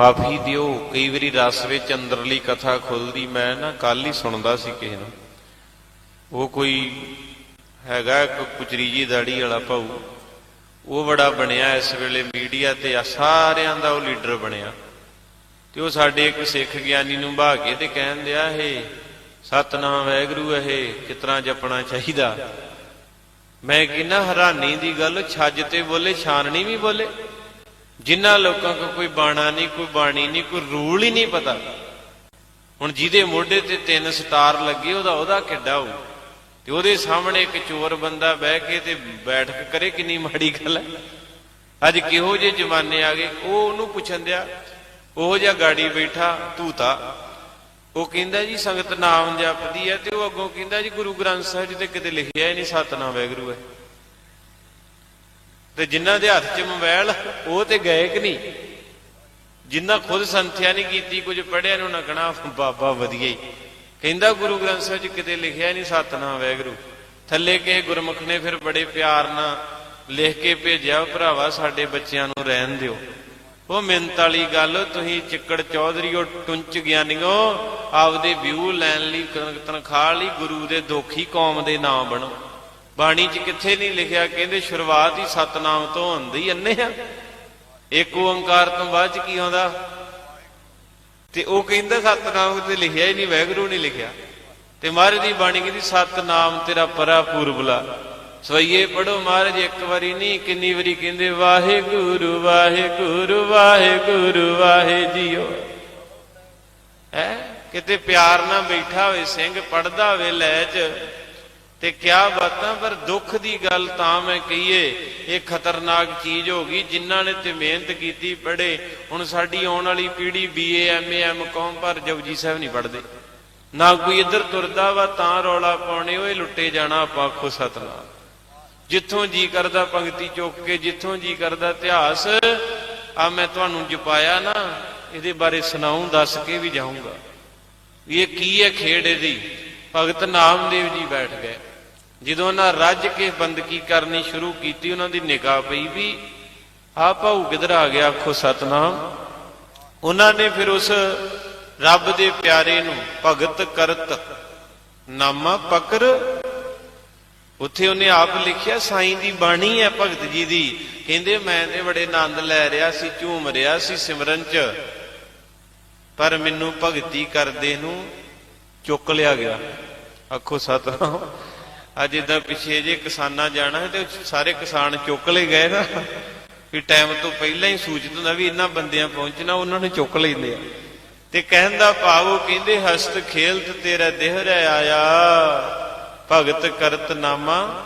ਮਾਫੀ ਦਿਓ। ਕਈ ਵਾਰੀ ਰਸ ਵਿੱਚ ਅੰਦਰਲੀ ਕਥਾ ਖੁੱਲਦੀ, ਮੈਂ ਨਾ ਕੱਲ ਹੀ ਸੁਣਦਾ ਸੀ ਕਿਸੇ ਨੂੰ। ਉਹ ਕੋਈ ਹੈਗਾ ਇੱਕ ਕੁਚਰੀ ਜੀ ਦਾੜੀ ਵਾਲਾ ਭਾਊ। ਉਹ ਬੜਾ ਬਣਿਆ ਇਸ ਵੇਲੇ ਮੀਡੀਆ ਤੇ, ਆ ਸਾਰਿਆਂ ਦਾ ਉਹ ਲੀਡਰ ਬਣਿਆ। ਤੇ ਉਹ ਸਾਡੇ ਇੱਕ ਸਿੱਖ ਗਿਆਨੀ ਨੂੰ ਬਹਾ ਕੇ ਤੇ ਕਹਿਣ ਦਿਆ ਇਹ ਸਤਨਾਮ ਵੈਗਰੂ, ਇਹ ਕਿਤਨਾ ਜਪਣਾ ਚਾਹੀਦਾ? ਮੈਂ ਕਿੰਨਾ ਹੈਰਾਨੀ ਦੀ ਗੱਲ, ਛੱਜ ਤੇ ਬੋਲੇ, ਛਾਨਣੀ ਵੀ ਬੋਲੇ। ਜਿਨ੍ਹਾਂ ਲੋਕਾਂ ਕੋ ਕੋਈ ਬਾਣਾ ਨਹੀਂ, ਕੋਈ ਬਾਣੀ ਨਹੀਂ, ਕੋਈ ਰੂਲ ਹੀ ਨਹੀਂ ਪਤਾ। ਹੁਣ ਜਿਹਦੇ ਮੋਢੇ ਤੇ ਤਿੰਨ ਸਟਾਰ ਲੱਗੇ, ਉਹਦਾ ਉਹਦਾ ਕਿੱਡਾ ਹੋ ਤੇ ਉਹਦੇ ਸਾਹਮਣੇ ਇੱਕ ਚੋਰ ਬੰਦਾ ਬਹਿ ਕੇ ਤੇ ਬੈਠਕ ਕਰੇ ਕਿੰਨੀ ਮਾੜੀ ਗੱਲ ਹੈ? ਅੱਜ ਕਿਹੋ ਜਿਹੇ ਜ਼ਮਾਨੇ ਆ ਗਏ? ਉਹ ਉਹਨੂੰ ਪੁੱਛਣ ਦਿਆ, ਉਹ ਜਿਹਾ ਗਾੜੀ ਬੈਠਾ ਤੂਤਾ ਉਹ ਕਹਿੰਦਾ, ਜੀ, ਸੰਗਤ ਨਾਮ ਜਪਦੀ ਹੈ। ਤੇ ਉਹ ਅੱਗੋਂ ਕਹਿੰਦਾ, ਜੀ, ਗੁਰੂ ਗ੍ਰੰਥ ਸਾਹਿਬ ਜੀ ਤੇ ਕਿਤੇ ਲਿਖਿਆ ਹੀ ਨਹੀਂ, ਸਤਨਾਮ ਵੈਗਰੂ ਹੈ। ਤੇ ਜਿਨ੍ਹਾਂ ਦੇ ਹੱਥ 'ਚ ਮੋਬਾਈਲ ਉਹ ਤੇ ਗਏ ਕਿ ਨਹੀਂ। ਜਿਨ੍ਹਾਂ ਖੁਦ ਸੰਥਿਆ ਨਹੀਂ ਕੀਤੀ, ਕੁਝ ਪੜਿਆ ਨੂੰ ਨਾ ਕਹਣਾ, ਬਾਬਾ ਵਧੀਆ ਹੀ। ਕਹਿੰਦਾ ਗੁਰੂ ਗ੍ਰੰਥ ਸਾਹਿਬ 'ਚ ਕਿਤੇ ਲਿਖਿਆ ਨਹੀਂ, ਸਤਨਾਮ ਵੈਗਰੂ ਥੱਲੇ ਕੇ ਗੁਰਮੁਖ ਨੇ ਫਿਰ ਬੜੇ ਪਿਆਰ ਨਾਲ ਲਿਖ ਕੇ ਭੇਜਿਆ ਭਰਾਵਾ, ਸਾਡੇ ਬੱਚਿਆਂ ਨੂੰ ਰਹਿਣ ਦਿਓ। ਉਹ ਮਿੰਤ ਵਾਲੀ ਗੱਲ, ਤੁਸੀਂ ਚਿੱਕੜ ਚੌਧਰੀ, ਉਹ ਟੁੰਚ ਗਿਆਨੀਓ, ਆਪਦੇ ਵਿਊ ਲੈਣ ਲਈ ਤਨਖਾਹ ਲਈ ਗੁਰੂ ਦੇ ਦੋਖੀ ਕੌਮ ਦੇ ਨਾਮ ਬਣੋ। ਬਾਣੀ 'ਚ ਕਿੱਥੇ ਨਹੀਂ ਲਿਖਿਆ ਕਹਿੰਦੇ ਸ਼ੁਰੂਆਤ ਹੀ ਸਤਨਾਮ ਤੋਂ ਹੁੰਦੀ ਅੰਨੇ ਆ। ਇੱਕ ਓੰਕਾਰ ਤੋਂ ਬਾਅਦ 'ਚ ਕੀ ਆਉਂਦਾ? ਤੇ ਉਹ ਕਹਿੰਦਾ ਸਤਨਾਮ ਤੇ ਲਿਖਿਆ ਹੀ ਨਹੀਂ ਵੈਗਰੂ ਨਹੀਂ ਲਿਖਿਆ। ਤੇ ਮਹਾਰਾਜ ਦੀ ਬਾਣੀ ਕਹਿੰਦੀ, ਸਤਨਾਮ ਤੇਰਾ ਪਰਾ ਪੂਰਬਲਾ। ਸਵਈਏ ਪੜੋ ਮਹਾਰਾਜ, ਇੱਕ ਵਾਰੀ ਨਹੀਂ, ਕਿੰਨੀ ਵਾਰੀ ਕਹਿੰਦੇ, ਵਾਹਿਗੁਰੂ ਵਾਹਿਗੁਰੂ ਵਾਹਿਗੁਰੂ, ਵਾਹਿ ਜੀਓ। ਹੈ? ਕਿਤੇ ਪਿਆਰ ਨਾਲ ਬੈਠਾ ਹੋਵੇ, ਸਿੰਘ ਪੜਦਾ ਹੋਵੇ, ਲੈ ਚ। ਤੇ ਕਿਆ ਬਾਤਾਂ, ਪਰ ਦੁੱਖ ਦੀ ਗੱਲ ਤਾਂ ਮੈਂ ਕਹੀਏ, ਇਹ ਖਤਰਨਾਕ ਚੀਜ਼ ਹੋ ਗਈ, ਜਿਨ੍ਹਾਂ ਨੇ ਤੇ ਮਿਹਨਤ ਕੀਤੀ, ਪੜ੍ਹੇ, ਹੁਣ ਸਾਡੀ ਆਉਣ ਵਾਲੀ ਪੀੜ੍ਹੀ ਬੀਏ ਐਮਏ ਐਮਕਾਮ ਪਰ ਜਪਜੀ ਸਾਹਿਬ ਨਹੀਂ ਪੜ੍ਹਦੇ। ਨਾ ਕੋਈ ਇੱਧਰ ਤੁਰਦਾ ਵਾ, ਤਾਂ ਰੌਲਾ ਪਾਉਣੇ, ਓਏ ਲੁੱਟੇ ਜਾਣਾ ਆਪਾਂ ਆਖੋ ਸਤਨਾਮ। ਜਿੱਥੋਂ ਜੀ ਕਰਦਾ ਪੰਕਤੀ ਚੁੱਕ ਕੇ, ਜਿੱਥੋਂ ਜੀ ਕਰਦਾ ਇਤਿਹਾਸ, ਆ ਮੈਂ ਤੁਹਾਨੂੰ ਜਪਾਇਆ ਨਾ, ਇਹਦੇ ਬਾਰੇ ਸੁਣਾਉਂ ਦੱਸ ਕੇ ਵੀ ਜਾਊਂਗਾ। ਵੀ ਇਹ ਕੀ ਹੈ ਖੇਡ ਇਹਦੀ? ਭਗਤ ਨਾਮਦੇਵ ਜੀ ਬੈਠ ਗਏ। ਜਦੋਂ ਉਹਨਾਂ ਰੱਜ ਕੇ ਬੰਦਗੀ ਕਰਨੀ ਸ਼ੁਰੂ ਕੀਤੀ, ਉਹਨਾਂ ਦੀ ਨਿਗਾਹ ਪਈ ਵੀ ਆ ਭਾਊ ਕਿਧਰ ਆ ਗਿਆ ਆਖੋ ਸਤਨਾਮ। ਉਹਨਾਂ ਨੇ ਫਿਰ ਉਸ ਰੱਬ ਦੇ ਪਿਆਰੇ ਨੂੰ ਭਗਤ ਕਰਤ ਨਾਮਾ ਪਕਰ, ਉੱਥੇ ਉਹਨੇ ਆਪ ਲਿਖਿਆ, ਸਾਈਂ ਦੀ ਬਾਣੀ ਹੈ ਭਗਤ ਜੀ ਦੀ। ਕਹਿੰਦੇ, ਮੈਂ ਤੇ ਬੜੇ ਆਨੰਦ ਲੈ ਰਿਹਾ ਸੀ, ਝੂਮ ਰਿਹਾ ਸੀ ਸਿਮਰਨ ਚ, ਪਰ ਮੈਨੂੰ ਭਗਤੀ ਕਰਦੇ ਨੂੰ ਚੁੱਕ ਲਿਆ ਗਿਆ। ਆਖੋ ਸਤਨਾਮ। ਅੱਜ ਇਦਾਂ ਪਿੱਛੇ ਜੇ ਕਿਸਾਨਾਂ ਜਾਣਾ ਤੇ ਸਾਰੇ ਕਿਸਾਨ ਚੁੱਕ ਲਏ ਗਏ ਨਾ। ਵੀ ਟਾਈਮ ਤੋਂ ਪਹਿਲਾਂ ਹੀ ਸੂਚਿਤ ਹੁੰਦਾ ਵੀ ਇਹਨਾਂ ਬੰਦਿਆਂ ਪਹੁੰਚਣਾ, ਉਹਨਾਂ ਨੇ ਚੁੱਕ ਲੈਂਦੇ ਆ। ਤੇ ਕਹਿਣ ਦਾ ਭਾਵ ਉਹ ਕਹਿੰਦੇ, ਹਸਤ ਖੇਲਤ ਤੇਰਾ ਦੇਹਰਿ ਆਇਆ, ਭਗਤ ਕਰਤ ਨਾਮਾ।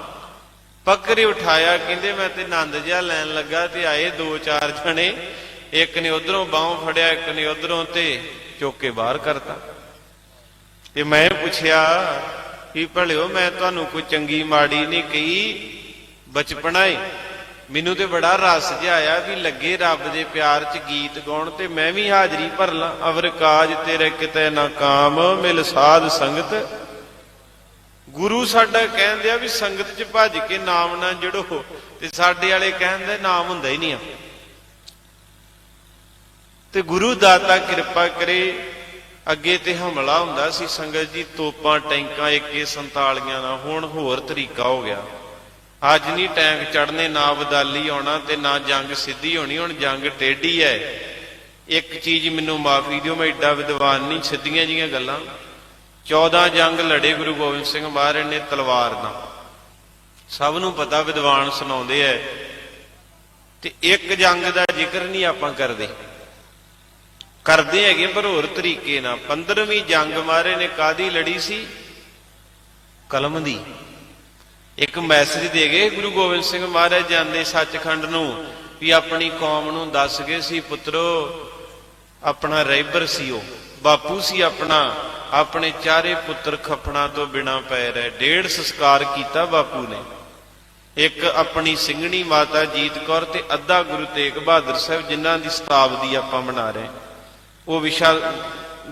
ਪਕਰੇ ਉਠਾਇਆ, ਕਹਿੰਦੇ, ਮੈਂ ਤੇ ਆਨੰਦ ਜਿਹਾ ਲੈਣ ਲੱਗਾ ਤੇ ਆਏ ਦੋ ਚਾਰ ਜਣੇ। ਇੱਕ ਨੇ ਉਧਰੋਂ ਬਾਹੋਂ ਫੜਿਆ, ਇੱਕ ਨੇ ਉਧਰੋਂ ਤੇ ਚੁੱਕ ਕੇ ਬਾਹਰ ਕਰਤਾ। ਤੇ ਮੈਂ ਪੁੱਛਿਆ ਵੀ ਭਲਿਓ ਮੈਂ ਤੁਹਾਨੂੰ ਕੋਈ ਚੰਗੀ ਮਾੜੀ ਨਹੀਂ ਕਹੀ ਬਚਪਨਾ ਮੈਨੂੰ ਤੇ ਬੜਾ ਰਸ ਜਿਹਾ ਆਇਆ ਵੀ ਲੱਗੇ ਰੱਬ ਦੇ ਪਿਆਰ 'ਚ ਗੀਤ ਗਾਉਣ ਤੇ ਮੈਂ ਵੀ ਹਾਜ਼ਰੀ ਭਰ ਲਾਂ। ਅਵਰ ਕਾਜ ਤੇਰੇ ਕਿਤੇ ਨਾ ਕਾਮ, ਮਿਲ ਸਾਧ ਸੰਗਤ। ਗੁਰੂ ਸਾਡਾ ਕਹਿੰਦੇ ਆ ਵੀ ਸੰਗਤ 'ਚ ਭੱਜ ਕੇ ਨਾਮ ਨਾ ਜੜੋ ਤੇ ਸਾਡੇ ਵਾਲੇ ਕਹਿੰਦੇ ਨਾਮ ਹੁੰਦਾ ਹੀ ਨਹੀਂ ਆ। ਤੇ ਗੁਰੂ ਦਾਤਾ ਕਿਰਪਾ ਕਰੇ ਅੱਗੇ ਤੇ ਹਮਲਾ ਹੁੰਦਾ ਸੀ, ਸੰਗਤ ਜੀ, ਤੋਪਾਂ, ਟੈਂਕਾਂ ਏਕੇ 47 ਦਾ, ਹੁਣ ਹੋਰ ਤਰੀਕਾ ਹੋ ਗਿਆ। ਅੱਜ ਨਹੀਂ ਟੈਂਕ ਚੜਨੇ ਨਾ ਬਦਾਲੀ ਆਉਣਾ ਤੇ ਨਾ ਜੰਗ ਸਿੱਧੀ ਹੋਣੀ, ਹੁਣ ਜੰਗ ਟੇਢੀ ਹੈ ਇੱਕ ਚੀਜ਼ ਮੈਨੂੰ ਮਾਫੀ ਦਿਓ, ਮੈਂ ਏਡਾ ਵਿਦਵਾਨ ਨਹੀਂ, ਸਿੱਧੀਆਂ ਜੀਆਂ ਗੱਲਾਂ। 14 ਜੰਗ ਲੜੇ ਗੁਰੂ ਗੋਬਿੰਦ ਸਿੰਘ ਮਹਾਰਾਜ ਨੇ ਤਲਵਾਰ ਨਾਲ। ਸਭ ਨੂੰ ਪਤਾ ਵਿਦਵਾਨ ਸੁਣਾਉਂਦੇ ਐ। ਤੇ ਇੱਕ ਜੰਗ ਦਾ ਜ਼ਿਕਰ ਨਹੀਂ ਆਪਾਂ ਕਰਦੇ। ਕਰਦੇ ਹੈਗੇ ਪਰ ਹੋਰ ਤਰੀਕੇ ਨਾਲ। 15ਵੀਂ ਜੰਗ ਮਾਰੇ ਨੇ ਕਾਦੀ ਲੜੀ ਸੀ? ਕਲਮ ਦੀ। ਇੱਕ ਮੈਸੇਜ ਦੇ ਗਏ, ਗੁਰੂ ਗੋਬਿੰਦ ਸਿੰਘ ਮਹਾਰਾਜ ਜਾਂਦੇ ਸੱਚਖੰਡ ਨੂੰ ਵੀ ਆਪਣੀ ਕੌਮ ਨੂੰ ਦੱਸ ਗਏ ਸੀ, ਪੁੱਤਰੋ, ਆਪਣਾ ਰਹਿਬਰ ਸੀ ਉਹ। ਬਾਪੂ ਸੀ ਆਪਣਾ, ਆਪਣੇ ਚਾਰੇ ਪੁੱਤਰ ਖਪਣਾ ਤੋਂ ਬਿਨਾ ਪੈ ਰਹੇ। ਡੇਢ ਸੰਸਕਾਰ ਕੀਤਾ ਬਾਪੂ ਨੇ। ਇੱਕ ਆਪਣੀ ਸਿੰਘਣੀ ਮਾਤਾ ਜੀਤ ਕੌਰ ਤੇ ਅੱਧਾ ਗੁਰੂ ਤੇਗ ਬਹਾਦਰ ਸਾਹਿਬ, ਜਿਨ੍ਹਾਂ ਦੀ ਸ਼ਤਾਬਦੀ ਆਪਾਂ ਮਨਾ ਰਹੇ। ਉਹ ਵਿਸ਼ਾ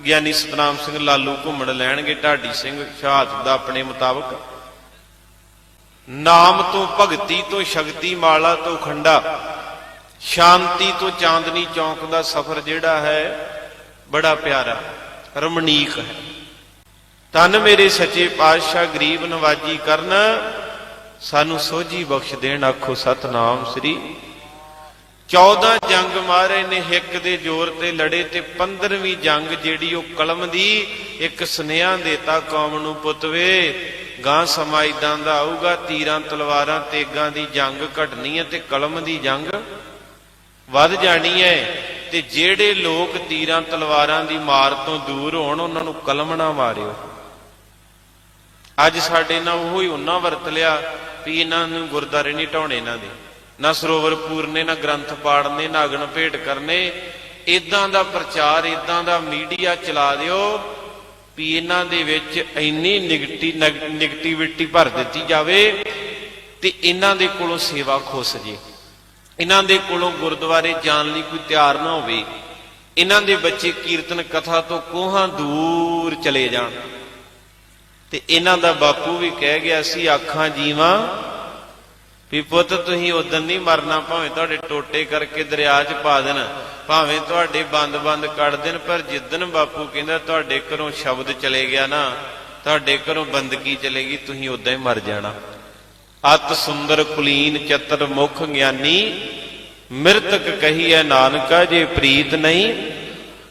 ਗਿਆਨੀ ਸਤਨਾਮ ਸਿੰਘ ਲਾਲੂ ਘੁੰਮਣ ਲੈਣਗੇ, ਢਾਡੀ ਸਿੰਘ ਸ਼ਹਾਦਤ ਦਾ ਆਪਣੇ ਮੁਤਾਬਕ। ਨਾਮ ਤੋਂ ਭਗਤੀ ਤੋਂ ਸ਼ਕਤੀ, ਮਾਲਾ ਤੋਂ ਖੰਡਾ, ਸ਼ਾਂਤੀ ਤੋਂ ਚਾਂਦਨੀ ਚੌਂਕ ਦਾ ਸਫ਼ਰ ਜਿਹੜਾ ਹੈ, ਬੜਾ ਪਿਆਰਾ, ਰਮਣੀਕ ਹੈ। ਤਨ ਮੇਰੇ ਸੱਚੇ ਪਾਤਸ਼ਾਹ, ਗਰੀਬ ਨਵਾਜੀ ਕਰਨ, ਸਾਨੂੰ ਸੋਝੀ ਬਖਸ਼ ਦੇਣ, ਆਖੋ ਸਤਨਾਮ ਸ੍ਰੀ 14 ਜੰਗ ਮਾਰੇ ਨੇ ਹਿੱਕ ਦੇ ਜ਼ੋਰ ਤੇ ਲੜੇ ਤੇ 15ਵੀਂ ਜੰਗ ਜਿਹੜੀ ਉਹ ਕਲਮ ਦੀ ਇੱਕ ਸੁਨੇਹਾ ਦੇਤਾ ਕੌਮ ਨੂੰ ਪੁੱਤਵੇ ਗਾਂ ਸਮਾਂ ਇਦਾਂ ਦਾ ਆਊਗਾ, ਤੀਰਾਂ, ਤਲਵਾਰਾਂ, ਤੇਗਾਂ ਦੀ ਜੰਗ ਘਟਣੀ ਹੈ ਤੇ ਕਲਮ ਦੀ ਜੰਗ ਵੱਧ ਜਾਣੀ ਹੈ ਤੇ ਜਿਹੜੇ ਲੋਕ ਤੀਰਾਂ, ਤਲਵਾਰਾਂ ਦੀ ਮਾਰ ਤੋਂ ਦੂਰ ਹੋਣ, ਉਹਨਾਂ ਨੂੰ ਕਲਮ ਨਾ ਮਾਰਿਓ। ਅੱਜ ਸਾਡੇ ਨਾਲ ਉਹ ਹੀ ਉਹਨਾਂ ਵਰਤ ਲਿਆ ਵੀ ਇਹਨਾਂ ਨੂੰ ਗੁਰਦਾਰੇ ਨਹੀਂ ਢਾਉਣੇ ਇਹਨਾਂ ਦੇ। ਨਾ ਸਰੋਵਰ ਪੂਰਨੇ, ਨਾ ਗ੍ਰੰਥ ਪਾੜਨੇ, ਨਾ ਅਗਨ ਭੇਟ ਕਰਨੇ। ਇਦਾਂ ਦਾ ਪ੍ਰਚਾਰ ਇਦਾਂ ਦਾ ਮੀਡੀਆ ਚਲਾ ਦਿਓ ਵੀ ਇਹਨਾਂ ਦੇ ਵਿੱਚ ਇੰਨੀ ਨਿਗਟੀ ਨਿਗਟੀਵਿਟੀ ਭਰ ਦਿੱਤੀ ਜਾਵੇ ਤੇ ਇਹਨਾਂ ਦੇ ਕੋਲੋਂ ਸੇਵਾ ਖੁੱਸ ਜੇ। ਇਹਨਾਂ ਦੇ ਕੋਲੋਂ ਗੁਰਦੁਆਰੇ ਜਾਣ ਲਈ ਕੋਈ ਤਿਆਰ ਨਾ ਹੋਵੇ। ਇਹਨਾਂ ਦੇ ਬੱਚੇ ਕੀਰਤਨ ਕਥਾ ਤੋਂ ਕੋਹਾਂ ਦੂਰ ਚਲੇ ਜਾਣ। ਤੇ ਇਹਨਾਂ ਦਾ ਬਾਪੂ ਵੀ ਕਹਿ ਗਿਆ ਸੀ, ਆਖਾਂ ਜੀਵਾਂ ਵੀ ਪੁੱਤ, ਤੁਸੀਂ ਉਦੋਂ ਨਹੀਂ ਮਰਨਾ, ਭਾਵੇਂ ਤੁਹਾਡੇ ਟੋਟੇ ਕਰਕੇ ਦਰਿਆ 'ਚ ਪਾ ਦੇਣ, ਭਾਵੇਂ ਤੁਹਾਡੇ ਬੰਦ-ਬੰਦ ਕੱਢ ਦੇਣ, ਪਰ ਜਿੱਦਨ ਬਾਪੂ ਕਹਿੰਦਾ ਤੁਹਾਡੇ ਘਰੋਂ ਸ਼ਬਦ ਚਲੇ ਗਿਆ ਨਾ, ਤੁਹਾਡੇ ਘਰੋਂ ਬੰਦਗੀ ਚਲੇਗੀ, ਤੁਸੀਂ ਉਦਾਂ ਹੀ ਮਰ ਜਾਣਾ। ਅਤ ਸੁੰਦਰ ਕੁਲੀਨ ਚਤਰ ਮੁਖ ਗਿਆਨੀ, ਮਿਰਤਕ ਕਹੀਐ ਨਾਨਕਾ ਜੇ ਪ੍ਰੀਤ ਨਹੀਂ।